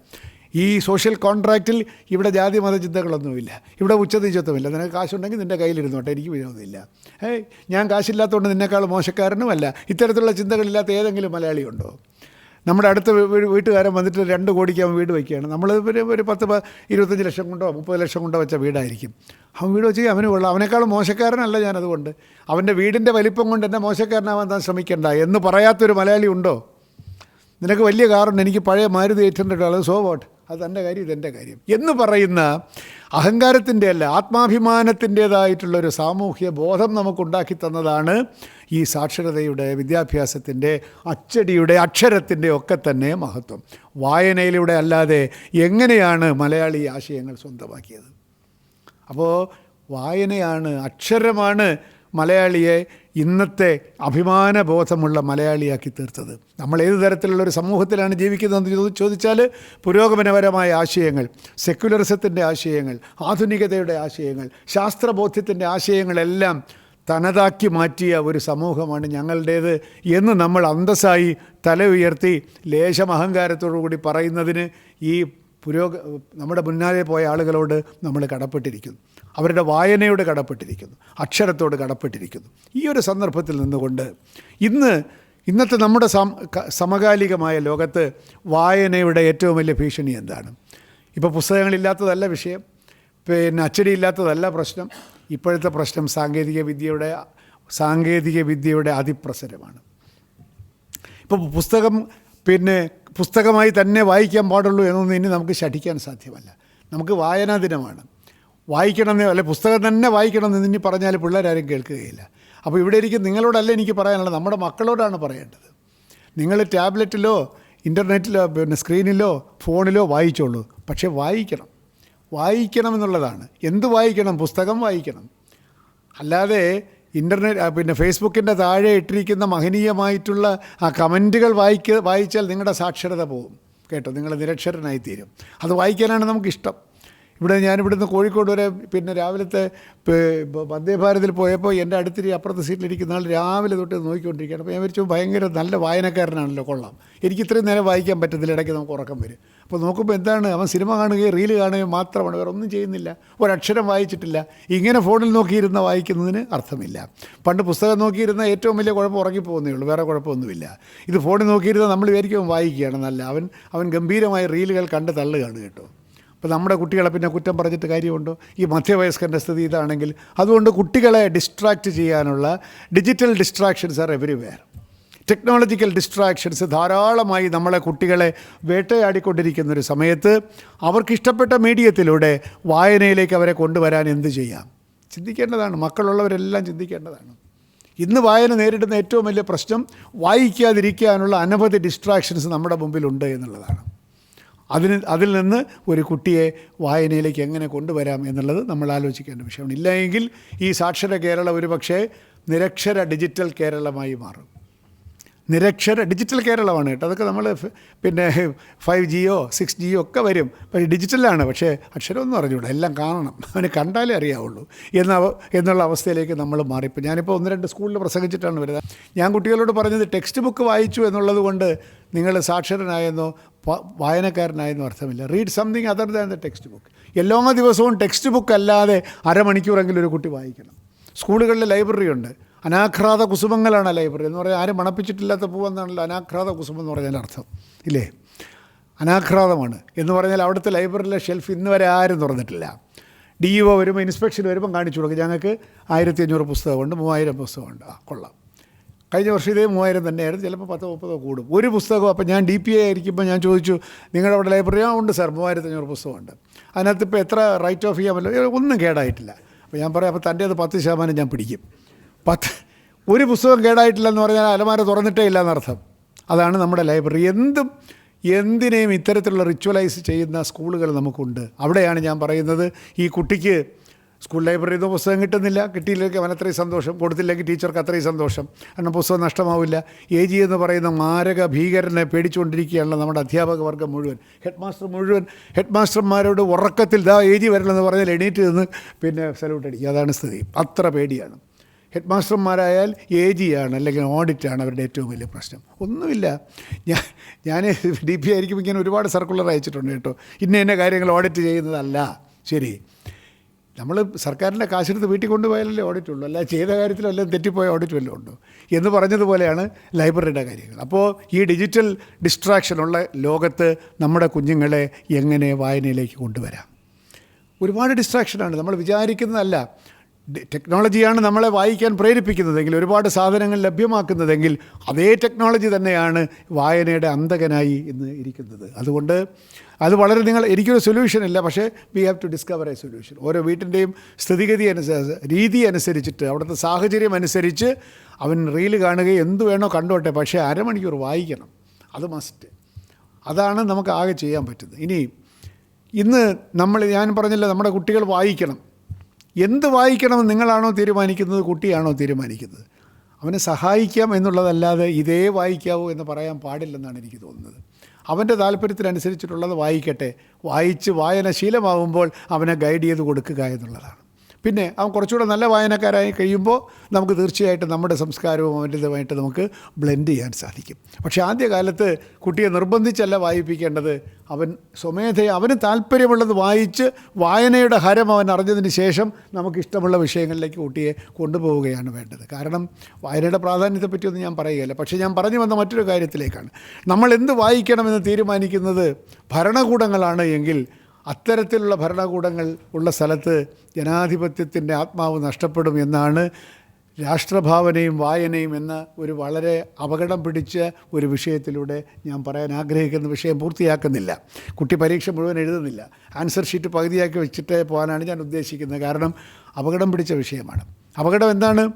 ഈ സോഷ്യൽ കോൺട്രാക്റ്റിൽ ഇവിടെ ജാതി മത ചിന്തകളൊന്നുമില്ല. ഇവിടെ ഉച്ചനീചത്വമില്ല. നിനക്ക് കാശുണ്ടെങ്കിൽ നിന്റെ കയ്യിലിരുന്നോട്ടെ എനിക്ക് വിരോധമില്ല. ഏയ് ഞാൻ കാശില്ലാത്തതുകൊണ്ട് നിന്നെക്കാൾ മോശക്കാരനുമല്ല. ഇത്തരത്തിലുള്ള ചിന്തകളില്ലാത്ത ഏതെങ്കിലും മലയാളിയുണ്ടോ? നമ്മുടെ അടുത്ത വീട്ടുകാരൻ വന്നിട്ട് രണ്ട് കോടിക്ക് അവൻ വീട് വയ്ക്കുകയാണ്. നമ്മൾ ഒരു ഒരു പത്ത് ഇരുപത്തഞ്ച് ലക്ഷം കൊണ്ടോ മുപ്പത് ലക്ഷം കൊണ്ടോ വെച്ച വീടായിരിക്കും. അവൻ വീട് വെച്ച് അവന് കൊള്ളാം. അവനേക്കാളും മോശക്കാരനല്ല ഞാനതുകൊണ്ട്. അവന്റെ വീടിന്റെ വലിപ്പം കൊണ്ട് എന്നെ മോശക്കാരനാവാൻ താൻ ശ്രമിക്കേണ്ട എന്ന് പറയാത്തൊരു മലയാളി ഉണ്ടോ? നിനക്ക് വലിയ കാറുണ്ട്. എനിക്ക് പഴയ മാരുതി ഹൺഡ്രഡ് അത് സോ വോട്ട്? അത് തന്റെ കാര്യം ഇതെന്റെ കാര്യം. എന്ന് പറയുന്ന അഹങ്കാരത്തിന്റെ അല്ല ആത്മാഭിമാനത്തിന്റേതായിട്ടുള്ള ഒരു സാമൂഹ്യ ബോധം നമുക്കുണ്ടാക്കി തന്നതാണ് ഈ സാക്ഷരതയുടെ വിദ്യാഭ്യാസത്തിന്റെ അച്ചടിയുടെ അക്ഷരത്തിന്റെ ഒക്കെ തന്നെ മഹത്വം. വായനയിലൂടെ അല്ലാതെ എങ്ങനെയാണ് മലയാളി ആശയങ്ങൾ സ്വന്തമാക്കിയത്? അപ്പോൾ വായനയാണ് അക്ഷരമാണ് മലയാളിയെ ഇന്നത്തെ അഭിമാനബോധമുള്ള മലയാളിയാക്കി തീർത്തത്. നമ്മൾ ഏത് തരത്തിലുള്ള ഒരു സമൂഹത്തിലാണ് ജീവിക്കുന്നതെന്ന് ചോദി- ചോദിച്ചാൽ പുരോഗമനപരമായ ആശയങ്ങൾ സെക്യുലറിസത്തിന്റെ ആശയങ്ങൾ ആധുനികതയുടെ ആശയങ്ങൾ ശാസ്ത്രബോധ്യത്തിന്റെ ആശയങ്ങളെല്ലാം തനതാക്കി മാറ്റിയ ഒരു സമൂഹമാണ് ഞങ്ങളുടേത് എന്ന് നമ്മൾ അന്തസ്സായി തല ഉയർത്തി ലേശം അഹങ്കാരത്തോടു കൂടി പറയുന്നതിന് ഈ പുരോഗ നമ്മുടെ മുന്നാലെ പോയ ആളുകളോട് നമ്മൾ കടപ്പെട്ടിരിക്കുന്നു. അവരുടെ വായനയോട് കടപ്പെട്ടിരിക്കുന്നു അക്ഷരത്തോട് കടപ്പെട്ടിരിക്കുന്നു. ഈ ഒരു സന്ദർഭത്തിൽ നിന്നുകൊണ്ട് ഇന്ന് ഇന്നത്തെ നമ്മുടെ സമകാലികമായ ലോകത്ത് വായനയുടെ ഏറ്റവും വലിയ ഭീഷണി എന്താണ്? ഇപ്പോൾ പുസ്തകങ്ങളില്ലാത്തതല്ല വിഷയം പിന്നെ അച്ചടിയില്ലാത്തതല്ല പ്രശ്നം ഇപ്പോഴത്തെ പ്രശ്നം സാങ്കേതിക വിദ്യയുടെ സാങ്കേതിക വിദ്യയുടെ അതിപ്രസരമാണ്. ഇപ്പോൾ പുസ്തകം പിന്നെ പുസ്തകമായി തന്നെ വായിക്കാൻ പാടുള്ളൂ എന്നൊന്നും ഇനി നമുക്ക് ശഠിക്കാൻ സാധ്യമല്ല. നമുക്ക് വായനാ ദിനമാണ്. വായിക്കണമെന്ന് അല്ലെ പുസ്തകം തന്നെ വായിക്കണം വായിക്കണമെന്ന് ഇനി പറഞ്ഞാൽ പിള്ളേരാരും കേൾക്കുകയില്ല. അപ്പോൾ ഇവിടെ ഇരിക്കും നിങ്ങളോടല്ല എനിക്ക് പറയാനുള്ളത്? നമ്മുടെ മക്കളോടാണ് പറയേണ്ടത്. നിങ്ങൾ ടാബ്ലറ്റിലോ ഇന്റർനെറ്റിലോ പിന്നെ സ്ക്രീനിലോ ഫോണിലോ വായിച്ചോളൂ. പക്ഷേ വായിക്കണം. വായിക്കണം എന്നുള്ളതാണ്. എന്ത് വായിക്കണം? പുസ്തകം വായിക്കണം. അല്ലാതെ ഇന്റർനെറ്റ് പിന്നെ ഫേസ്ബുക്കിന്റെ താഴെ ഇട്ടിരിക്കുന്ന മഹനീയമായിട്ടുള്ള ആ കമന്റുകൾ വായിക്ക വായിച്ചാൽ നിങ്ങളുടെ സാക്ഷരത പോകും. കേട്ടോ? നിങ്ങൾ നിരക്ഷരനായി തീരും അത് വായിക്കാനാണ് നമുക്കിഷ്ടം. ഇവിടെ ഞാനിവിടുന്ന് കോഴിക്കോട് വരെ പിന്നെ രാവിലത്തെ പേ- ബ- വന്ദേ ഭാരതിൽ പോയപ്പോൾ എന്റെ അടുത്തിരി അപ്പുറത്തെ സീറ്റിലിരിക്കുന്ന ആൾ രാവിലെ തൊട്ട് നോക്കിക്കൊണ്ടിരിക്കുകയാണ്. അപ്പോൾ ഞാൻ വിചാരിച്ചു ഭയങ്കര നല്ല വായനക്കാരനാണല്ലോ കൊള്ളാം. എനിക്ക് ഇത്രയും നേരം വായിക്കാൻ പറ്റത്തില്ല ഇടയ്ക്ക് നമുക്ക് ഉറക്കം വരും. അപ്പോൾ നോക്കുമ്പോൾ എന്താണ് അവൻ സിനിമ കാണുകയും റീൽ കാണുകയും മാത്രമാണ് വേറെ ഒന്നും ചെയ്യുന്നില്ല. ഒരക്ഷരം വായിച്ചിട്ടില്ല. ഇങ്ങനെ ഫോണിൽ നോക്കിയിരുന്ന വായിക്കുന്നതിന് അർത്ഥമില്ല. പണ്ട് പുസ്തകം നോക്കിയിരുന്ന ഏറ്റവും വലിയ കുഴപ്പം ഉറങ്ങിപ്പോകുന്നേ ഉള്ളൂ വേറെ കുഴപ്പമൊന്നുമില്ല. ഇത് ഫോണിൽ നോക്കിയിരുന്ന നമ്മൾ വിചാരിക്കും വായിക്കുകയാണ് നല്ല അവൻ അവൻ ഗംഭീരമായ റീലുകൾ കണ്ട് തള്ളുകയാണ് കേട്ടോ. അപ്പോൾ നമ്മുടെ കുട്ടികളെ പിന്നെ കുറ്റം പറഞ്ഞിട്ട് കാര്യമുണ്ടോ? ഈ മധ്യവയസ്കന്റെ സ്ഥിതി ഇതാണെങ്കിൽ അതുകൊണ്ട് കുട്ടികളെ ഡിസ്ട്രാക്റ്റ് ചെയ്യാനുള്ള digital distractions are everywhere technological distractions ധാരാളമായി നമ്മളെ കുട്ടികളെ വേട്ടയാടിക്കൊണ്ടിരിക്കുന്ന ഒരു സമയത്ത് അവർക്കിഷ്ടപ്പെട്ട മീഡിയത്തിലൂടെ വായനയിലേക്ക് അവരെ കൊണ്ടുവരാൻ എന്ത് ചെയ്യാം? ചിന്തിക്കേണ്ടതാണ്. മക്കളുള്ളവരെല്ലാം ചിന്തിക്കേണ്ടതാണ്. ഇന്ന് വായന നേരിടുന്ന ഏറ്റവും വലിയ പ്രശ്നം വായിക്കാതിരിക്കാനുള്ള അനവധി ഡിസ്ട്രാക്ഷൻസ് നമ്മുടെ മുമ്പിലുണ്ട് എന്നുള്ളതാണ്. അതിന് അതിൽ നിന്ന് ഒരു കുട്ടിയെ വായനയിലേക്ക് എങ്ങനെ കൊണ്ടുവരാം എന്നുള്ളത് നമ്മൾ ആലോചിക്കേണ്ട വിഷയമാണ്. ഇല്ലെങ്കിൽ ഈ സാക്ഷര കേരളം ഒരു പക്ഷേ നിരക്ഷര ഡിജിറ്റൽ കേരളമായി മാറും. നിരക്ഷര ഡിജിറ്റൽ കേരളമാണ് കേട്ടോ. അതൊക്കെ നമ്മൾ പിന്നെ ഫൈവ് ജിയോ സിക്സ് ജിയോ ഒക്കെ വരും. പക്ഷേ ഡിജിറ്റലാണ്. പക്ഷേ അക്ഷരമൊന്നും അറിഞ്ഞൂടാ എല്ലാം കാണണം. അവന് കണ്ടാലേ അറിയാവുള്ളൂ. എന്ന എന്നുള്ള അവസ്ഥയിലേക്ക് നമ്മൾ മാറിപ്പോൾ ഞാനിപ്പോൾ ഒന്ന് രണ്ട് സ്കൂളിൽ പ്രസംഗിച്ചിട്ടാണ് വരുന്നത്. ഞാൻ കുട്ടികളോട് പറഞ്ഞത് ടെക്സ്റ്റ് ബുക്ക് വായിച്ചു എന്നുള്ളത് കൊണ്ട് നിങ്ങൾ സാക്ഷരനായെന്നോ വായനക്കാരനായെന്നോ അർത്ഥമില്ല. Read something other than the text book എല്ലാ ദിവസവും ടെക്സ്റ്റ് ബുക്ക് അല്ലാതെ അരമണിക്കൂറെങ്കിലും ഒരു കുട്ടി വായിക്കണം. സ്കൂളുകളിൽ ലൈബ്രറി ഉണ്ട്. അനാഘ്രാത കുസുമങ്ങളാണ് ലൈബ്രറി. എന്ന് പറഞ്ഞാൽ ആരും മണപ്പിച്ചിട്ടില്ലാത്ത പൂവെന്നാണല്ലോ അനാഘ്രാത കുസുമം എന്ന് പറഞ്ഞാൽ അർത്ഥം. ഇല്ലേ? അനാഘ്രാതമാണ്. എന്ന് പറഞ്ഞാൽ അവിടുത്തെ ലൈബ്രറിയിലെ ഷെൽഫ് ഇന്ന് വരെ ആരും തുറന്നിട്ടില്ല. ഡി ഒ വരുമ്പോൾ ഇൻസ്പെക്ഷൻ വരുമ്പോൾ കാണിച്ചു കൊടുക്കും. ഞങ്ങൾക്ക് ആയിരത്തി അഞ്ഞൂറ് പുസ്തകമുണ്ട് മൂവായിരം പുസ്തകമുണ്ട്. ആ കൊള്ളാം. കഴിഞ്ഞ വർഷം ഇതേ മൂവായിരം തന്നെയായിരുന്നു. ചിലപ്പോൾ പത്തോ മുപ്പതോ കൂടും. ഒരു പുസ്തകം അപ്പോൾ ഞാൻ ഡി പി ഐ ആയിരിക്കുമ്പോൾ ഞാൻ ചോദിച്ചു നിങ്ങളുടെ അവിടെ ലൈബ്രറി ആ? ഉണ്ട് സാർ മൂവായിരത്തി അഞ്ഞൂറ് പുസ്തകമുണ്ട്. അതിനകത്ത് ഇപ്പോൾ എത്ര റൈറ്റ് ഓഫ് ചെയ്യാൻ പറ്റില്ല. ഒന്നും കേടായിട്ടില്ല. അപ്പോൾ ഞാൻ പറയാം അപ്പോൾ തന്റെ അത് പത്ത് ശതമാനം ഞാൻ പിടിക്കും. പത്ത് ഒരു പുസ്തകം കേടായിട്ടില്ല എന്ന് പറഞ്ഞാൽ അലമാര തുറന്നിട്ടേ ഇല്ല എന്നർത്ഥം. അതാണ് നമ്മുടെ ലൈബ്രറി എന്തും എന്തിനേയും ഇത്തരത്തിലുള്ള റിച്വലൈസ് ചെയ്യുന്ന സ്കൂളുകൾ നമുക്കുണ്ട്. അവിടെയാണ് ഞാൻ പറയുന്നത്. ഈ കുട്ടിക്ക് സ്കൂൾ ലൈബ്രറിയിൽ നിന്ന് പുസ്തകം കിട്ടുന്നില്ല. കിട്ടിയില്ലെങ്കിൽ അവൻ അത്രയും സന്തോഷം. കൊടുത്തില്ലെങ്കിൽ ടീച്ചർക്ക് അത്രയും സന്തോഷം. കാരണം പുസ്തകം നഷ്ടമാവില്ല. എ ജി എന്ന് പറയുന്ന മാരക ഭീകരനെ പേടിച്ചുകൊണ്ടിരിക്കുകയാണല്ലോ നമ്മുടെ അധ്യാപക വർഗം മുഴുവൻ. ഹെഡ് മാസ്റ്റർ മുഴുവൻ ഹെഡ് മാസ്റ്റർമാരോട് ഉറക്കത്തിൽ ദാ എ ജി വരണമെന്ന് പറഞ്ഞാൽ എണീറ്റ് നിന്ന് പിന്നെ സല്യൂട്ട് അടിക്കുക. അതാണ് സ്ഥിതി. അത്ര പേടിയാണ്. ഹെഡ് മാസ്റ്റർമാരായാൽ എ ജി ആണ് അല്ലെങ്കിൽ ഓഡിറ്റാണ് അവരുടെ ഏറ്റവും വലിയ പ്രശ്നം. ഒന്നുമില്ല. ഞാൻ ഞാൻ ഡി പി ആയിരിക്കും ഇങ്ങനെ ഒരുപാട് സർക്കുലർ അയച്ചിട്ടുണ്ട് കേട്ടോ. ഇന്ന ഇന്ന കാര്യങ്ങൾ ഓഡിറ്റ് ചെയ്യുന്നതല്ല. ശരി. നമ്മൾ സർക്കാരിന്റെ കാശെടുത്ത് വീട്ടിൽ കൊണ്ടുപോയാലല്ലേ ഓഡിറ്റ് ഉള്ളൂ അല്ല ചെയ്ത കാര്യത്തിൽ വല്ലതും തെറ്റിപ്പോയ ഓഡിറ്റ് വല്ലതും ഉണ്ടോ? എന്ന് പറഞ്ഞതുപോലെയാണ് ലൈബ്രറിയുടെ കാര്യങ്ങൾ. അപ്പോൾ ഈ ഡിജിറ്റൽ ഡിസ്ട്രാക്ഷനുള്ള ലോകത്ത് നമ്മുടെ കുഞ്ഞുങ്ങളെ എങ്ങനെ വായനയിലേക്ക് കൊണ്ടുവരാം? ഒരുപാട് ഡിസ്ട്രാക്ഷനാണ് നമ്മൾ വിചാരിക്കുന്നതല്ല. ടെക്നോളജിയാണ് നമ്മളെ വായിക്കാൻ പ്രേരിപ്പിക്കുന്നതെങ്കിൽ ഒരുപാട് സാധനങ്ങൾ ലഭ്യമാക്കുന്നതെങ്കിൽ അതേ ടെക്നോളജി തന്നെയാണ് വായനയുടെ അന്തകനായി ഇന്ന് ഇരിക്കുന്നത്. അതുകൊണ്ട് അത് വളരെ നിങ്ങൾ എനിക്കൊരു സൊല്യൂഷൻ ഇല്ല പക്ഷേ we have to discover a solution ഓരോ വീട്ടിന്റെയും സ്ഥിതിഗതി അനുസരിച്ച് രീതി അനുസരിച്ചിട്ട് അവിടുത്തെ സാഹചര്യം അനുസരിച്ച് അവൻ റീൽ കാണുകയും എന്ത് വേണോ കണ്ടോട്ടെ പക്ഷേ അരമണിക്കൂർ വായിക്കണം. അത് മസ്റ്റ് അതാണ് നമുക്ക് ആകെ ചെയ്യാൻ പറ്റുന്നത്. ഇനി ഇന്ന് നമ്മൾ ഞാൻ പറഞ്ഞില്ല നമ്മുടെ കുട്ടികൾ വായിക്കണം. എന്ത് വായിക്കണമെന്ന് നിങ്ങളാണോ തീരുമാനിക്കുന്നത് കുട്ടിയാണോ തീരുമാനിക്കുന്നത്? അവനെ സഹായിക്കാം എന്നുള്ളതല്ലാതെ ഇതേ വായിക്കാവൂ എന്ന് പറയാൻ പാടില്ലെന്നാണ് എനിക്ക് തോന്നുന്നത്. അവന്റെ താല്പര്യത്തിനനുസരിച്ചിട്ടുള്ളത് വായിക്കട്ടെ. വായിച്ച് വായന ശീലമാവുമ്പോൾ അവനെ ഗൈഡ് ചെയ്ത് കൊടുക്കുക എന്നുള്ളതാണ്. പിന്നെ അവൻ കുറച്ചുകൂടെ നല്ല വായനക്കാരായി കഴിയുമ്പോൾ നമുക്ക് തീർച്ചയായിട്ടും നമ്മുടെ സംസ്കാരവും അവന്റെതുമായിട്ട് നമുക്ക് ബ്ലെൻഡ് ചെയ്യാൻ സാധിക്കും. പക്ഷേ ആദ്യകാലത്ത് കുട്ടിയെ നിർബന്ധിച്ചല്ല വായിപ്പിക്കേണ്ടത്. അവൻ സ്വമേധയെ അവന് താല്പര്യമുള്ളത് വായിച്ച് വായനയുടെ ഹരം അവൻ അറിഞ്ഞതിന് ശേഷം നമുക്കിഷ്ടമുള്ള വിഷയങ്ങളിലേക്ക് കുട്ടിയെ കൊണ്ടുപോവുകയാണ് വേണ്ടത്. കാരണം വായനയുടെ പ്രാധാന്യത്തെപ്പറ്റിയൊന്നും ഞാൻ പറയുകയില്ല. പക്ഷേ ഞാൻ പറഞ്ഞു വന്ന മറ്റൊരു കാര്യത്തിലേക്കാണ്. നമ്മൾ എന്ത് വായിക്കണമെന്ന് തീരുമാനിക്കുന്നത് ഭരണകൂടങ്ങളാണ് എങ്കിൽ അത്തരത്തിലുള്ള ഭരണകൂടങ്ങൾ ഉള്ള സ്ഥലത്ത് ജനാധിപത്യത്തിന്റെ ആത്മാവ് നഷ്ടപ്പെടും എന്നാണ് രാഷ്ട്രഭാവനയും വായനയും എന്ന ഒരു വളരെ അപകടം പിടിച്ച ഒരു വിഷയത്തിലൂടെ ഞാൻ പറയാൻ ആഗ്രഹിക്കുന്ന വിഷയം പൂർത്തിയാക്കുന്നില്ല. കുട്ടി പരീക്ഷ മുഴുവൻ എഴുതുന്നില്ല. ആൻസർ ഷീറ്റ് പകുതിയാക്കി വെച്ചിട്ട് പോകാനാണ് ഞാൻ ഉദ്ദേശിക്കുന്നത്. കാരണം അപകടം പിടിച്ച വിഷയമാണ്. അപകടം എന്താണ്?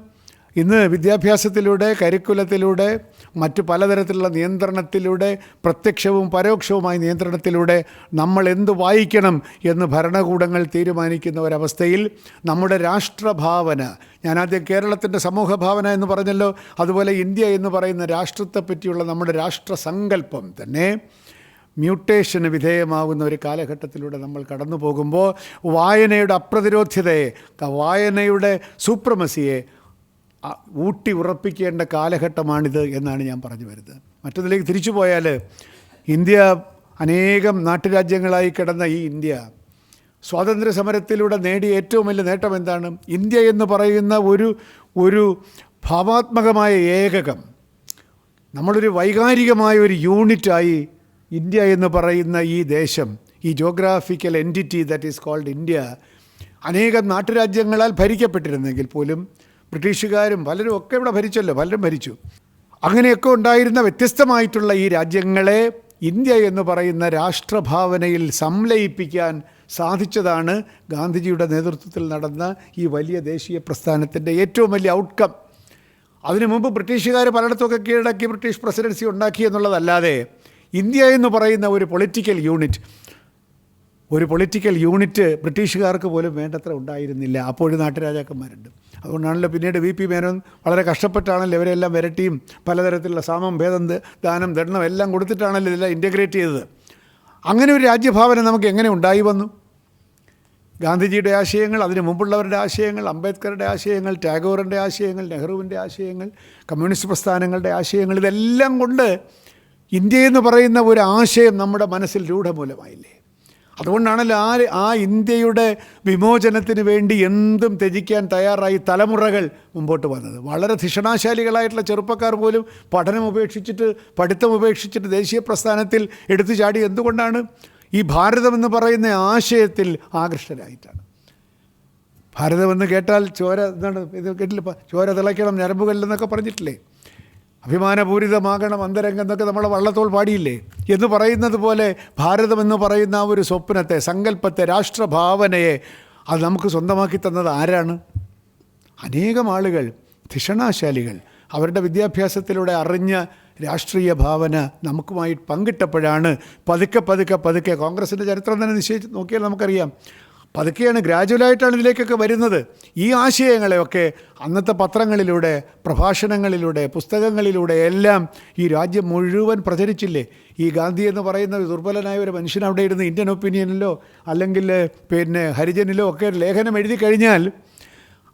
ഇന്ന് വിദ്യാഭ്യാസത്തിലൂടെ കരിക്കുലത്തിലൂടെ മറ്റു പലതരത്തിലുള്ള നിയന്ത്രണത്തിലൂടെ പ്രത്യക്ഷവും പരോക്ഷവുമായ നിയന്ത്രണത്തിലൂടെ നമ്മൾ എന്ത് വായിക്കണം എന്ന് ഭരണകൂടങ്ങൾ തീരുമാനിക്കുന്ന ഒരവസ്ഥയിൽ നമ്മുടെ രാഷ്ട്രഭാവന ഞാൻ ആദ്യം കേരളത്തിന്റെ സമൂഹഭാവന എന്ന് പറഞ്ഞല്ലോ അതുപോലെ ഇന്ത്യ എന്ന് പറയുന്ന രാഷ്ട്രത്തെ പറ്റിയുള്ള നമ്മുടെ രാഷ്ട്രസങ്കല്പം തന്നെ മ്യൂട്ടേഷന് വിധേയമാകുന്ന ഒരു കാലഘട്ടത്തിലൂടെ നമ്മൾ കടന്നു പോകുമ്പോൾ വായനയുടെ അപ്രതിരോധ്യതയെ വായനയുടെ സൂപ്രമസിയെ ഊട്ടി ഉറപ്പിക്കേണ്ട കാലഘട്ടമാണിത് എന്നാണ് ഞാൻ പറഞ്ഞു വരുന്നത്. മറ്റൊന്നിലേക്ക് തിരിച്ചു പോയാൽ ഇന്ത്യ അനേകം നാട്ടുരാജ്യങ്ങളായി കിടന്ന ഈ ഇന്ത്യ സ്വാതന്ത്ര്യ സമരത്തിലൂടെ നേടിയ ഏറ്റവും വലിയ നേട്ടം എന്താണ്? ഇന്ത്യ എന്ന് പറയുന്ന ഒരു ഒരു ഭാവാത്മകമായ ഏകകം. നമ്മളൊരു വൈകാരികമായ ഒരു യൂണിറ്റായി ഇന്ത്യ എന്ന് പറയുന്ന ഈ ദേശം ഈ geographical entity that is called India അനേകം നാട്ടുരാജ്യങ്ങളാൽ ഭരിക്കപ്പെട്ടിരുന്നെങ്കിൽ പോലും ബ്രിട്ടീഷുകാരും പലരും ഒക്കെ ഇവിടെ ഭരിച്ചല്ലോ പലരും ഭരിച്ചു. അങ്ങനെയൊക്കെ ഉണ്ടായിരുന്ന വ്യത്യസ്തമായിട്ടുള്ള ഈ രാജ്യങ്ങളെ ഇന്ത്യ എന്ന് പറയുന്ന രാഷ്ട്രഭാവനയിൽ സംലയിപ്പിക്കാൻ സാധിച്ചതാണ് ഗാന്ധിജിയുടെ നേതൃത്വത്തിൽ നടന്ന ഈ വലിയ ദേശീയ പ്രസ്ഥാനത്തിന്റെ ഏറ്റവും വലിയ ഔട്ട്കം അതിനു മുമ്പ് ബ്രിട്ടീഷുകാർ പലയിടത്തൊക്കെ കീഴടക്കി ബ്രിട്ടീഷ് പ്രസിഡൻസി ഉണ്ടാക്കി എന്നുള്ളതല്ലാതെ ഇന്ത്യ എന്ന് പറയുന്ന ഒരു പൊളിറ്റിക്കൽ യൂണിറ്റ് ഒരു പൊളിറ്റിക്കൽ യൂണിറ്റ് ബ്രിട്ടീഷുകാർക്ക് പോലും വേണ്ടത്ര ഉണ്ടായിരുന്നില്ല. അപ്പോഴും നാട്ടുരാജാക്കന്മാരുണ്ട്. അതുകൊണ്ടാണല്ലോ പിന്നീട് വി പി മേനോൻ വളരെ കഷ്ടപ്പെട്ടാണല്ലോ ഇവരെല്ലാം വിരട്ടിയും പലതരത്തിലുള്ള സാമം ഭേദം ദാനം ദണ്ണം എല്ലാം കൊടുത്തിട്ടാണല്ലോ ഇതെല്ലാം ഇന്റഗ്രേറ്റ് ചെയ്തത്. അങ്ങനെ ഒരു രാജ്യഭാവന നമുക്ക് എങ്ങനെ ഉണ്ടായി വന്നു? ഗാന്ധിജിയുടെ ആശയങ്ങൾ അതിനു മുമ്പുള്ളവരുടെ ആശയങ്ങൾ അംബേദ്കറുടെ ആശയങ്ങൾ ടാഗോറിന്റെ ആശയങ്ങൾ നെഹ്റുവിന്റെ ആശയങ്ങൾ കമ്മ്യൂണിസ്റ്റ് പ്രസ്ഥാനങ്ങളുടെ ആശയങ്ങൾ ഇതെല്ലാം കൊണ്ട് ഇന്ത്യ എന്ന് പറയുന്ന ഒരു ആശയം നമ്മുടെ മനസ്സിൽ രൂഢമൂലമായില്ലേ? അതുകൊണ്ടാണല്ലോ ആ ആ ഇന്ത്യയുടെ വിമോചനത്തിന് വേണ്ടി എന്തും ത്യജിക്കാൻ തയ്യാറായി തലമുറകൾ മുമ്പോട്ട് വന്നത്. വളരെ ധിഷണാശാലികളായിട്ടുള്ള ചെറുപ്പക്കാർ പോലും പഠനം ഉപേക്ഷിച്ചിട്ട് പഠിത്തം ഉപേക്ഷിച്ചിട്ട് ദേശീയ പ്രസ്ഥാനത്തിൽ എടുത്തു ചാടി എന്തുകൊണ്ടാണ്? ഈ ഭാരതമെന്ന് പറയുന്ന ആശയത്തിൽ ആകൃഷ്ടരായിട്ടാണ്. ഭാരതമെന്ന് കേട്ടാൽ ചോര എന്താണ് ഇത് കേട്ടില്ല? ചോര തിളയ്ക്കണം ഞരമ്പുകല്ലെന്നൊക്കെ പറഞ്ഞിട്ടില്ലേ? അഭിമാനപൂരിതമാകണം അന്തരംഗം എന്നൊക്കെ നമ്മൾ വള്ളത്തോൾ പാടിയില്ലേ? എന്ന് പറയുന്നത് പോലെ ഭാരതമെന്ന് പറയുന്ന ആ ഒരു സ്വപ്നത്തെ സങ്കല്പത്തെ രാഷ്ട്രഭാവനയെ അത് നമുക്ക് സ്വന്തമാക്കി തന്നത് ആരാണ്? അനേകം ആളുകൾ ധിഷണാശാലികൾ അവരുടെ വിദ്യാഭ്യാസത്തിലൂടെ അറിഞ്ഞ രാഷ്ട്രീയ ഭാവന നമുക്കുമായി പങ്കിട്ടപ്പോഴാണ് പതുക്കെ പതുക്കെ പതുക്കെ കോൺഗ്രസിന്റെ ചരിത്രം തന്നെ നിശ്ചയിച്ച് നോക്കിയാൽ നമുക്കറിയാം. പതുക്കെയാണ് ഗ്രാജുവലായിട്ടാണ് ഇതിലേക്കൊക്കെ വരുന്നത്. ഈ ആശയങ്ങളെയൊക്കെ അന്നത്തെ പത്രങ്ങളിലൂടെ പ്രഭാഷണങ്ങളിലൂടെ പുസ്തകങ്ങളിലൂടെ എല്ലാം ഈ രാജ്യം മുഴുവൻ പ്രചരിച്ചില്ലേ? ഈ ഗാന്ധി എന്ന് പറയുന്ന ദുർബലനായ ഒരു മനുഷ്യൻ അവിടെ ഇരുന്ന് ഇന്ത്യൻ ഒപ്പീനിയനിലോ അല്ലെങ്കിൽ പിന്നെ ഹരിജനിലോ ഒക്കെ ലേഖനം എഴുതി കഴിഞ്ഞാൽ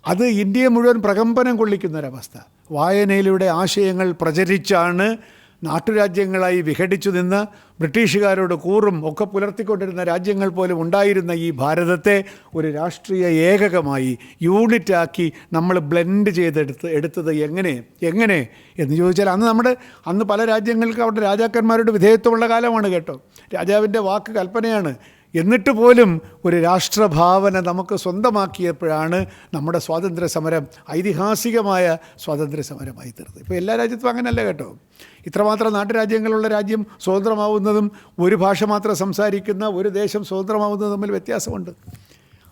അത് ഇന്ത്യയെ മുഴുവൻ പ്രകമ്പനം കൊള്ളിക്കുന്ന ഒരവസ്ഥ. വായനയിലൂടെ ആശയങ്ങൾ പ്രചരിച്ചാണ് നാട്ടുരാജ്യങ്ങളായി വിഘടിച്ചു നിന്ന് ബ്രിട്ടീഷുകാരോട് കൂറും ഒക്കെ പുലർത്തിക്കൊണ്ടിരുന്ന രാജ്യങ്ങൾ പോലും ഉണ്ടായിരുന്ന ഈ ഭാരതത്തെ ഒരു രാഷ്ട്രീയ ഏകകമായി യൂണിറ്റാക്കി നമ്മൾ ബ്ലെൻഡ് ചെയ്തെടുത്ത് എടുത്തത് എങ്ങനെ? എങ്ങനെ? എന്ന് ചോദിച്ചാൽ അന്ന് നമ്മുടെ അന്ന് പല രാജ്യങ്ങൾക്ക് അവിടെ രാജാക്കന്മാരുടെ വിധേയത്വമുള്ള കാലമാണ് കേട്ടോ. രാജാവിന്റെ വാക്ക് കൽപ്പനയാണ്. എന്നിട്ട് പോലും ഒരു രാഷ്ട്രഭാവന നമുക്ക് സ്വന്തമാക്കിയപ്പോഴാണ് നമ്മുടെ സ്വാതന്ത്ര്യ സമരം ഐതിഹാസികമായ സ്വാതന്ത്ര്യ സമരമായി തീർന്നത്. ഇപ്പോൾ എല്ലാ രാജ്യത്തും അങ്ങനെയല്ല കേട്ടോ. ഇത്രമാത്രം നാട്ടുരാജ്യങ്ങളുള്ള രാജ്യം സ്വതന്ത്രമാവുന്നതും ഒരു ഭാഷ മാത്രം സംസാരിക്കുന്ന ഒരു ദേശം സ്വതന്ത്രമാവുന്നതും തമ്മിൽ വ്യത്യാസമുണ്ട്.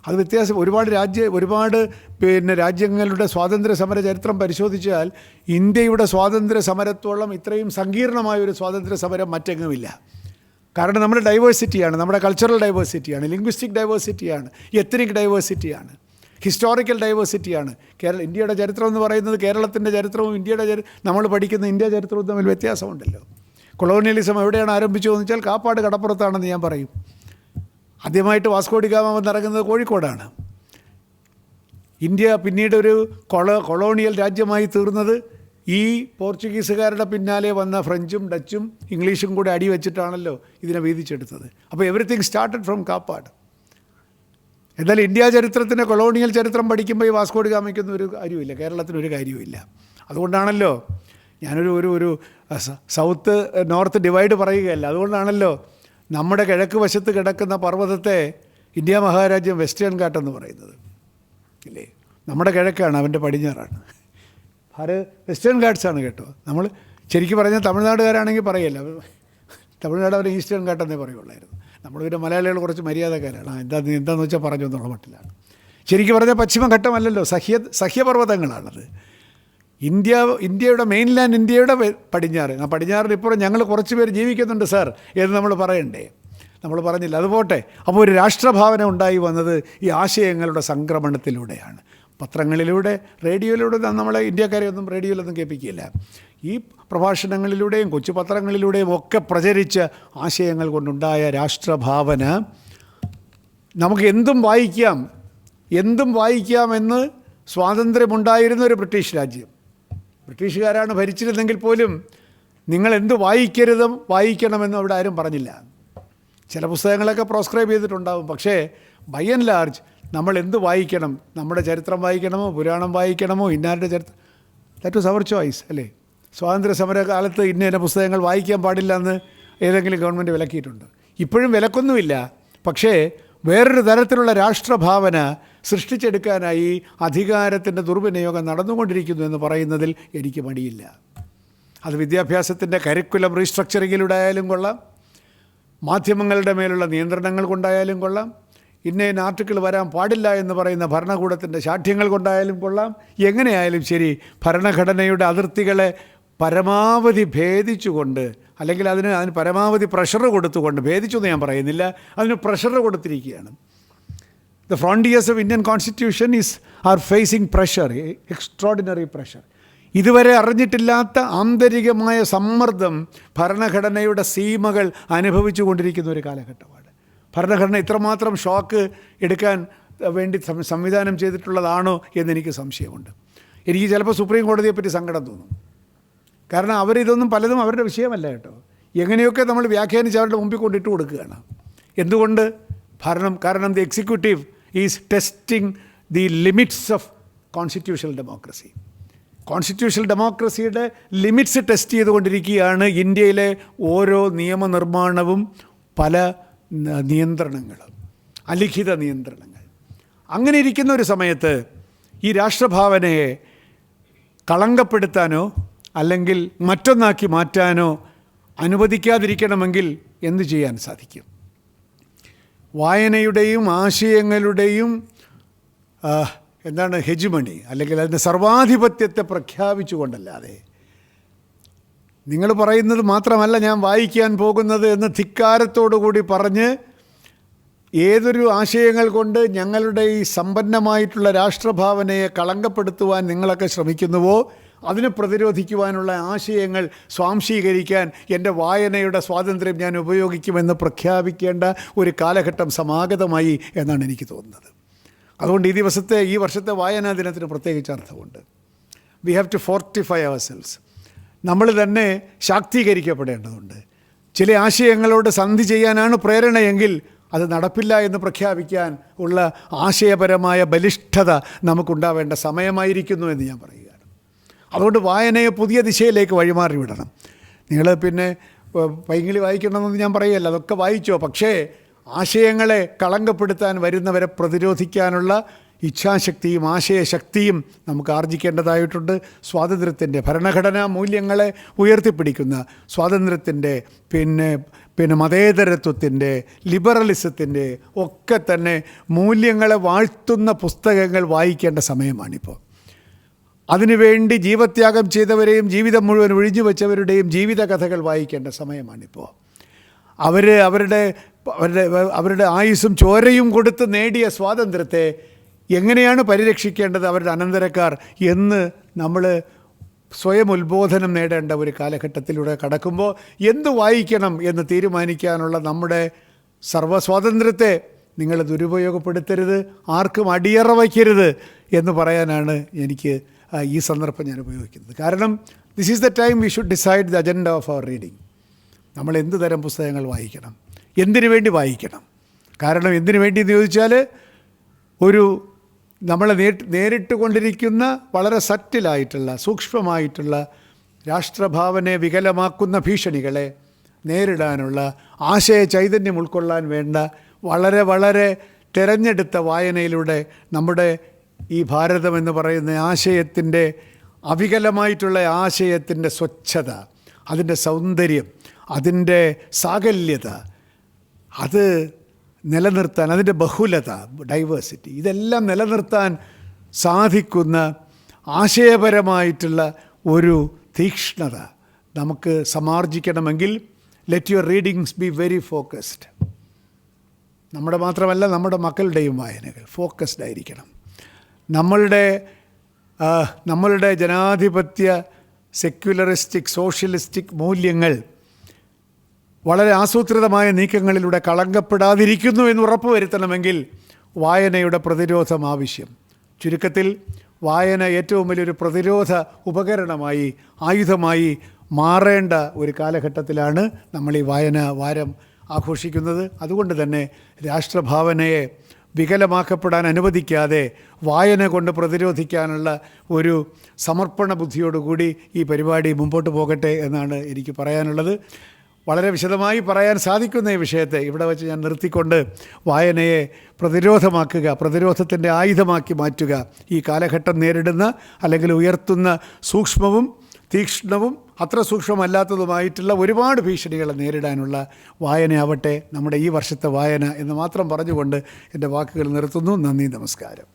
അത് വ്യത്യാസം ഒരുപാട് രാജ്യ ഒരുപാട് പിന്നെ രാജ്യങ്ങളുടെ സ്വാതന്ത്ര്യ സമര ചരിത്രം പരിശോധിച്ചാൽ ഇന്ത്യയുടെ സ്വാതന്ത്ര്യ സമരത്തോളം ഇത്രയും സങ്കീർണമായ ഒരു സ്വാതന്ത്ര്യ സമരം മറ്റെങ്ങുമില്ല. കാരണം നമ്മുടെ ഡൈവേഴ്സിറ്റിയാണ് നമ്മുടെ കൾച്ചറൽ ഡൈവേഴ്സിറ്റിയാണ് ലിംഗ്വിസ്റ്റിക് ഡൈവേഴ്സിറ്റിയാണ് എത്നിക് ഡൈവേഴ്സിറ്റിയാണ് ഹിസ്റ്റോറിക്കൽ ഡൈവേഴ്സിറ്റിയാണ് കേരള ഇന്ത്യയുടെ ചരിത്രം എന്ന് പറയുന്നത് കേരളത്തിന്റെ ചരിത്രവും ഇന്ത്യയുടെ ചരി നമ്മൾ പഠിക്കുന്ന ഇന്ത്യ ചരിത്രവും തമ്മിൽ വ്യത്യാസമുണ്ടല്ലോ. കൊളോണിയലിസം എവിടെയാണ് ആരംഭിച്ചതെന്ന് വെച്ചാൽ കാപ്പാട് കടപ്പുറത്താണെന്ന് ഞാൻ പറയും. ആദ്യമായിട്ട് വാസ്കോഡി ഗാമ വന്നിറങ്ങുന്നത് കോഴിക്കോടാണ്. ഇന്ത്യ പിന്നീടൊരു കൊള കൊളോണിയൽ രാജ്യമായി തീർന്നത് ഈ പോർച്ചുഗീസുകാരുടെ പിന്നാലെ വന്ന ഫ്രഞ്ചും ഡച്ചും ഇംഗ്ലീഷും കൂടെ അടി വെച്ചിട്ടാണല്ലോ ഇതിനെ വീതിച്ചെടുത്തത്. അപ്പോൾ എവറിത്തിങ് സ്റ്റാർട്ടഡ് ഫ്രം കാപ്പാട്. എന്നാൽ ഇന്ത്യ ചരിത്രത്തിന്റെ കൊളോണിയൽ ചരിത്രം പഠിക്കുമ്പോൾ ഈ വാസ്കോഡ് ഗാമയ്ക്കൊന്നും ഒരു കാര്യമില്ല കേരളത്തിന് ഒരു കാര്യമില്ല അതുകൊണ്ടാണല്ലോ ഞാനൊരു ഒരു ഒരു സൗത്ത് നോർത്ത് ഡിവൈഡ് പറയുകയല്ല. അതുകൊണ്ടാണല്ലോ നമ്മുടെ കിഴക്ക് വശത്ത് കിടക്കുന്ന പർവതത്തെ ഇന്ത്യ മഹാരാജ്യം വെസ്റ്റേൺ ഘാട്ടെന്ന് പറയുന്നത്. ഇല്ലേ? നമ്മുടെ കിഴക്കാണ് അവന്റെ പടിഞ്ഞാറാണ്. ഭാരത് വെസ്റ്റേൺ ഗാട്സ് ആണ് കേട്ടോ. നമ്മൾ ശരിക്കും പറഞ്ഞാൽ തമിഴ്നാടുകാരാണെങ്കിൽ പറയല്ല തമിഴ്നാട് അവർ ഈസ്റ്റേൺ ഘാട്ടെന്നേ പറയുള്ളായിരുന്നു നമ്മൾ പിന്നെ മലയാളികൾ കുറച്ച് മര്യാദക്കാരാണ്. എന്താ എന്താണെന്ന് വെച്ചാൽ പറഞ്ഞു എന്നുള്ള മട്ടിലാണ്. ശരിക്കും പറഞ്ഞാൽ പശ്ചിമഘട്ടമല്ലല്ലോ സഹ്യ സഹ്യപർവതങ്ങളാണത്. ഇന്ത്യ ഇന്ത്യയുടെ മെയിൻലാൻഡ് ഇന്ത്യയുടെ പടിഞ്ഞാറ്. ആ പടിഞ്ഞാറിന് ഇപ്പുറം ഞങ്ങൾ കുറച്ച് പേര് ജീവിക്കുന്നുണ്ട് സാർ എന്ന് നമ്മൾ പറയണ്ടേ. നമ്മൾ പറഞ്ഞില്ല. അതുപോട്ടെ അപ്പോൾ ഒരു രാഷ്ട്രഭാവന ഉണ്ടായി വന്നത് ഈ ആശയങ്ങളുടെ സംക്രമണത്തിലൂടെയാണ്. പത്രങ്ങളിലൂടെ റേഡിയോയിലൂടെ നമ്മളെ ഇന്ത്യക്കാരെ ഒന്നും റേഡിയോയിലൊന്നും കേൾപ്പിക്കില്ല ഈ പ്രഭാഷണങ്ങളിലൂടെയും കൊച്ചു പത്രങ്ങളിലൂടെയും ഒക്കെ പ്രചരിച്ച ആശയങ്ങൾ കൊണ്ടുണ്ടായ രാഷ്ട്രഭാവന നമുക്ക് എന്തും വായിക്കാം എന്തും വായിക്കാമെന്ന് സ്വാതന്ത്ര്യമുണ്ടായിരുന്ന ഒരു ബ്രിട്ടീഷ് രാജ്യം. ബ്രിട്ടീഷുകാരാണ് ഭരിച്ചിരുന്നെങ്കിൽ പോലും നിങ്ങൾ എന്ത് വായിക്കരുതും വായിക്കണമെന്നും അവിടെ ആരും പറഞ്ഞില്ല. ചില പുസ്തകങ്ങളൊക്കെ പ്രോസ്ക്രൈബ് ചെയ്തിട്ടുണ്ടാവും പക്ഷേ ബൈ ആൻഡ് ലാർജ് നമ്മൾ എന്ത് വായിക്കണം? നമ്മുടെ ചരിത്രം വായിക്കണമോ? പുരാണം വായിക്കണമോ? ഇന്നാരുടെ ചരിത്രം? ദാറ്റ് വാസ് അവർ ചോയ്സ് അല്ലേ? സ്വാതന്ത്ര്യ സമര കാലത്ത് ഇന്ന ഇന്ന പുസ്തകങ്ങൾ വായിക്കാൻ പാടില്ല എന്ന് ഏതെങ്കിലും ഗവൺമെന്റ് വിലക്കിയിട്ടുണ്ട്. ഇപ്പോഴും വിലക്കൊന്നുമില്ല. പക്ഷേ വേറൊരു തരത്തിലുള്ള രാഷ്ട്രഭാവന സൃഷ്ടിച്ചെടുക്കാനായി അധികാരത്തിന്റെ ദുർവിനിയോഗം നടന്നുകൊണ്ടിരിക്കുന്നു എന്ന് പറയുന്നതിൽ എനിക്ക് മടിയില്ല. അത് വിദ്യാഭ്യാസത്തിന്റെ കരിക്കുലം റീസ്ട്രക്ചറിങ്ങിലൂടെ ആയാലും കൊള്ളാം. മാധ്യമങ്ങളുടെ മേലുള്ള നിയന്ത്രണങ്ങൾ കൊണ്ടായാലും കൊള്ളാം. ഇന്ന ഇന്ന ആർട്ടിക്കിൾ വരാൻ പാടില്ല എന്ന് പറയുന്ന ഭരണകൂടത്തിന്റെ ശാഠ്യങ്ങൾ കൊണ്ടായാലും കൊള്ളാം. എങ്ങനെയായാലും ശരി ഭരണഘടനയുടെ അതിർത്തികളെ പരമാവധി ഭേദിച്ചുകൊണ്ട് അല്ലെങ്കിൽ അതിന് അതിന് പരമാവധി പ്രഷർ കൊടുത്തുകൊണ്ട് ഭേദിച്ചു എന്ന് ഞാൻ പറയുന്നില്ല അതിന് പ്രഷർ കൊടുത്തിരിക്കുകയാണ്. The frontiers of Indian constitution is are facing pressure extraordinary pressure ഇതുവരെ അറിഞ്ഞിട്ടില്ലാത്ത ആന്തരികമായ സമ്മർദ്ദം ഭരണഘടനയുടെ സീമകൾ അനുഭവിച്ചു കൊണ്ടിരിക്കുന്ന ഒരു കാലഘട്ടമാണ്. ഭരണഘടന ഇത്രമാത്രം ഷോക്ക് എടുക്കാൻ വേണ്ടി സംവിധാനം ചെയ്തിട്ടുള്ളതാണോ എന്നെനിക്ക് സംശയമുണ്ട്. എനിക്ക് ചിലപ്പോൾ സുപ്രീം കോടതിയെപ്പറ്റി സങ്കടം തോന്നും. കാരണം അവരിതൊന്നും പലതും അവരുടെ വിഷയമല്ല കേട്ടോ. എങ്ങനെയൊക്കെ നമ്മൾ വ്യാഖ്യാനിച്ച് അവരുടെ മുമ്പിൽ കൊണ്ടിട്ട് കൊടുക്കുകയാണ്. എന്തുകൊണ്ട് ഭരണം കാരണം the executive is testing the limits of constitutional democracy. Constitutional ഡെമോക്രസിയുടെ limits test ചെയ്തുകൊണ്ടിരിക്കുകയാണ് ഇന്ത്യയിലെ ഓരോ നിയമനിർമ്മാണവും പല ന- നിയന്ത്രണങ്ങളും അലിഖിത നിയന്ത്രണങ്ങൾ. അങ്ങനെ ഇരിക്കുന്ന ഒരു സമയത്ത് ഈ രാഷ്ട്രഭാവനയെ കളങ്കപ്പെടുത്താനോ അല്ലെങ്കിൽ മറ്റൊന്നാക്കി മാറ്റാനോ അനുവദിക്കാതിരിക്കണമെങ്കിൽ എന്തു ചെയ്യാൻ സാധിക്കും? വായനയുടെയും ആശയങ്ങളുടെയും എന്താണ് ഹെജുമണി അല്ലെങ്കിൽ അതിന്റെ സർവാധിപത്യത്തെ പ്രഖ്യാപിച്ചുകൊണ്ടല്ലാതെ നിങ്ങൾ പറയുന്നത് മാത്രമല്ല ഞാൻ വായിക്കാൻ പോകുന്നത് എന്ന് ധിക്കാരത്തോടു കൂടി പറഞ്ഞ് ഏതൊരു ആശയങ്ങൾ കൊണ്ട് ഞങ്ങളുടെ ഈ സമ്പന്നമായിട്ടുള്ള രാഷ്ട്രഭാവനയെ കളങ്കപ്പെടുത്തുവാൻ നിങ്ങളൊക്കെ ശ്രമിക്കുന്നുവോ? അതിനെ പ്രതിരോധിക്കുവാനുള്ള ആശയങ്ങൾ സ്വാംശീകരിക്കാൻ എന്റെ വായനയുടെ സ്വാതന്ത്ര്യം ഞാൻ ഉപയോഗിക്കുമെന്ന് പ്രഖ്യാപിക്കേണ്ട ഒരു കാലഘട്ടം സമാഗതമായി എന്നാണ് എനിക്ക് തോന്നുന്നത്. അതുകൊണ്ട് ഈ ദിവസത്തെ ഈ വർഷത്തെ വായനാ ദിനത്തിന് പ്രത്യേകിച്ച് അർത്ഥമുണ്ട്. We have to fortify ourselves നമ്മൾ തന്നെ ശാക്തീകരിക്കപ്പെടേണ്ടതുണ്ട്. ചില ആശയങ്ങളോട് സന്ധി ചെയ്യാനാണ് പ്രേരണയെങ്കിൽ അത് നടപ്പില്ല എന്ന് പ്രഖ്യാപിക്കാൻ ഉള്ള ആശയപരമായ ബലിഷ്ഠത നമുക്കുണ്ടാവേണ്ട സമയമായിരിക്കുന്നു എന്ന് ഞാൻ പറയുകയാണ്. അതുകൊണ്ട് വായനയെ പുതിയ ദിശയിലേക്ക് വഴിമാറി വിടണം. നിങ്ങൾ പിന്നെ പൈങ്കിളി വായിക്കണമെന്ന് ഞാൻ പറയുകയല്ല അതൊക്കെ വായിച്ചോ. പക്ഷേ ആശയങ്ങളെ കളങ്കപ്പെടുത്താൻ വരുന്നവരെ പ്രതിരോധിക്കാനുള്ള ഇച്ഛാശക്തിയും ആശയശക്തിയും നമുക്ക് ആർജിക്കേണ്ടതായിട്ടുണ്ട്. സ്വാതന്ത്ര്യത്തിന്റെ ഭരണഘടനാ മൂല്യങ്ങളെ ഉയർത്തിപ്പിടിക്കുന്ന സ്വാതന്ത്ര്യത്തിന്റെ പിന്നെ പിന്നെ മതേതരത്വത്തിന്റെ ലിബറലിസത്തിന്റെ ഒക്കെ തന്നെ മൂല്യങ്ങളെ വാഴ്ത്തുന്ന പുസ്തകങ്ങൾ വായിക്കേണ്ട സമയമാണിപ്പോൾ. അതിനുവേണ്ടി ജീവത്യാഗം ചെയ്തവരെയും ജീവിതം മുഴുവൻ ഒഴിഞ്ഞു വെച്ചവരുടെയും ജീവിത കഥകൾ വായിക്കേണ്ട സമയമാണിപ്പോൾ. അവർ അവരുടെ അവരുടെ അവരുടെ ആയുസ്സും ചോരയും കൊടുത്ത് നേടിയ സ്വാതന്ത്ര്യത്തെ എങ്ങനെയാണ് പരിരക്ഷിക്കേണ്ടത് അവരുടെ അനന്തരക്കാർ എന്ന് നമ്മൾ സ്വയം ഉത്ബോധനം നേടേണ്ട ഒരു കാലഘട്ടത്തിലൂടെ കടക്കുമ്പോൾ എന്ത് വായിക്കണം എന്ന് തീരുമാനിക്കാനുള്ള നമ്മുടെ സർവസ്വാതന്ത്ര്യത്തെ നിങ്ങൾ ദുരുപയോഗപ്പെടുത്തരുത് ആർക്കും അടിയറ വയ്ക്കരുത് എന്ന് പറയാനാണ് എനിക്ക് ഈ സന്ദർഭം ഞാൻ ഉപയോഗിക്കുന്നത്. കാരണം this is the time we should decide the agenda of our reading നമ്മൾ എന്ത് തരം പുസ്തകങ്ങൾ വായിക്കണം എന്തിനു വേണ്ടി വായിക്കണം? കാരണം എന്തിനു വേണ്ടി എന്ന് ചോദിച്ചാൽ ഒരു നമ്മളെ നേ നേരിട്ട് കൊണ്ടിരിക്കുന്ന വളരെ സറ്റിലായിട്ടുള്ള സൂക്ഷ്മമായിട്ടുള്ള രാഷ്ട്രഭാവനെ വികലമാക്കുന്ന ഭീഷണികളെ നേരിടാനുള്ള ആശയ ചൈതന്യം ഉൾക്കൊള്ളാൻ വേണ്ട വളരെ വളരെ തിരഞ്ഞെടുത്ത വായനയിലൂടെ നമ്മുടെ ഈ ഭാരതം എന്ന് പറയുന്ന ആശയത്തിന്റെ അവികലമായിട്ടുള്ള ആശയത്തിന്റെ സ്വച്ഛത അതിന്റെ സൗന്ദര്യം അതിന്റെ സാകല്യത അത് നിലനിർത്താൻ അതിന്റെ ബഹുലത ഡൈവേഴ്സിറ്റി ഇതെല്ലാം നിലനിർത്താൻ സാധിക്കുന്ന ആശയപരമായിട്ടുള്ള ഒരു തീക്ഷ്ണത നമുക്ക് സമാർജിക്കണമെങ്കിൽ let your readings be very focused നമ്മുടെ മാത്രമല്ല നമ്മുടെ മക്കളുടെയും വായനകൾ ഫോക്കസ്ഡ് ആയിരിക്കണം. നമ്മളുടെ നമ്മളുടെ ജനാധിപത്യ സെക്യുലറിസ്റ്റിക് സോഷ്യലിസ്റ്റിക് മൂല്യങ്ങൾ വളരെ ആസൂത്രിതമായ നീക്കങ്ങളിലൂടെ കളങ്കപ്പെടാതിരിക്കുന്നു എന്ന് ഉറപ്പുവരുത്തണമെങ്കിൽ വായനയുടെ പ്രതിരോധം ആവശ്യം. ചുരുക്കത്തിൽ വായന ഏറ്റവും വലിയൊരു പ്രതിരോധ ഉപകരണമായി ആയുധമായി മാറേണ്ട ഒരു കാലഘട്ടത്തിലാണ് നമ്മൾ ഈ വായന വാരം ആഘോഷിക്കുന്നത്. അതുകൊണ്ട് തന്നെ രാഷ്ട്രഭാവനയെ വികലമാക്കപ്പെടാൻ അനുവദിക്കാതെ വായന കൊണ്ട് പ്രതിരോധിക്കാനുള്ള ഒരു സമർപ്പണ ബുദ്ധിയോടുകൂടി ഈ പരിപാടി മുമ്പോട്ട് പോകട്ടെ എന്നാണ് എനിക്ക് പറയാനുള്ളത്. വളരെ വിശദമായി പറയാൻ സാധിക്കുന്ന ഈ വിഷയത്തെ ഇവിടെ വെച്ച് ഞാൻ നിർത്തിക്കൊണ്ട് വായനയെ പ്രതിരോധമാക്കുക പ്രതിരോധത്തിന്റെ ആയുധമാക്കി മാറ്റുക. ഈ കാലഘട്ടം നേരിടുന്ന അല്ലെങ്കിൽ ഉയർത്തുന്ന സൂക്ഷ്മവും തീക്ഷ്ണവും അത്ര സൂക്ഷ്മമല്ലാത്തതുമായിട്ടുള്ള ഒരുപാട് ഭീഷണികളെ നേരിടാനുള്ള വായനയാവട്ടെ നമ്മുടെ ഈ വർഷത്തെ വായന എന്ന് മാത്രം പറഞ്ഞുകൊണ്ട് എന്റെ വാക്കുകൾ നിർത്തുന്നു. നന്ദി നമസ്കാരം.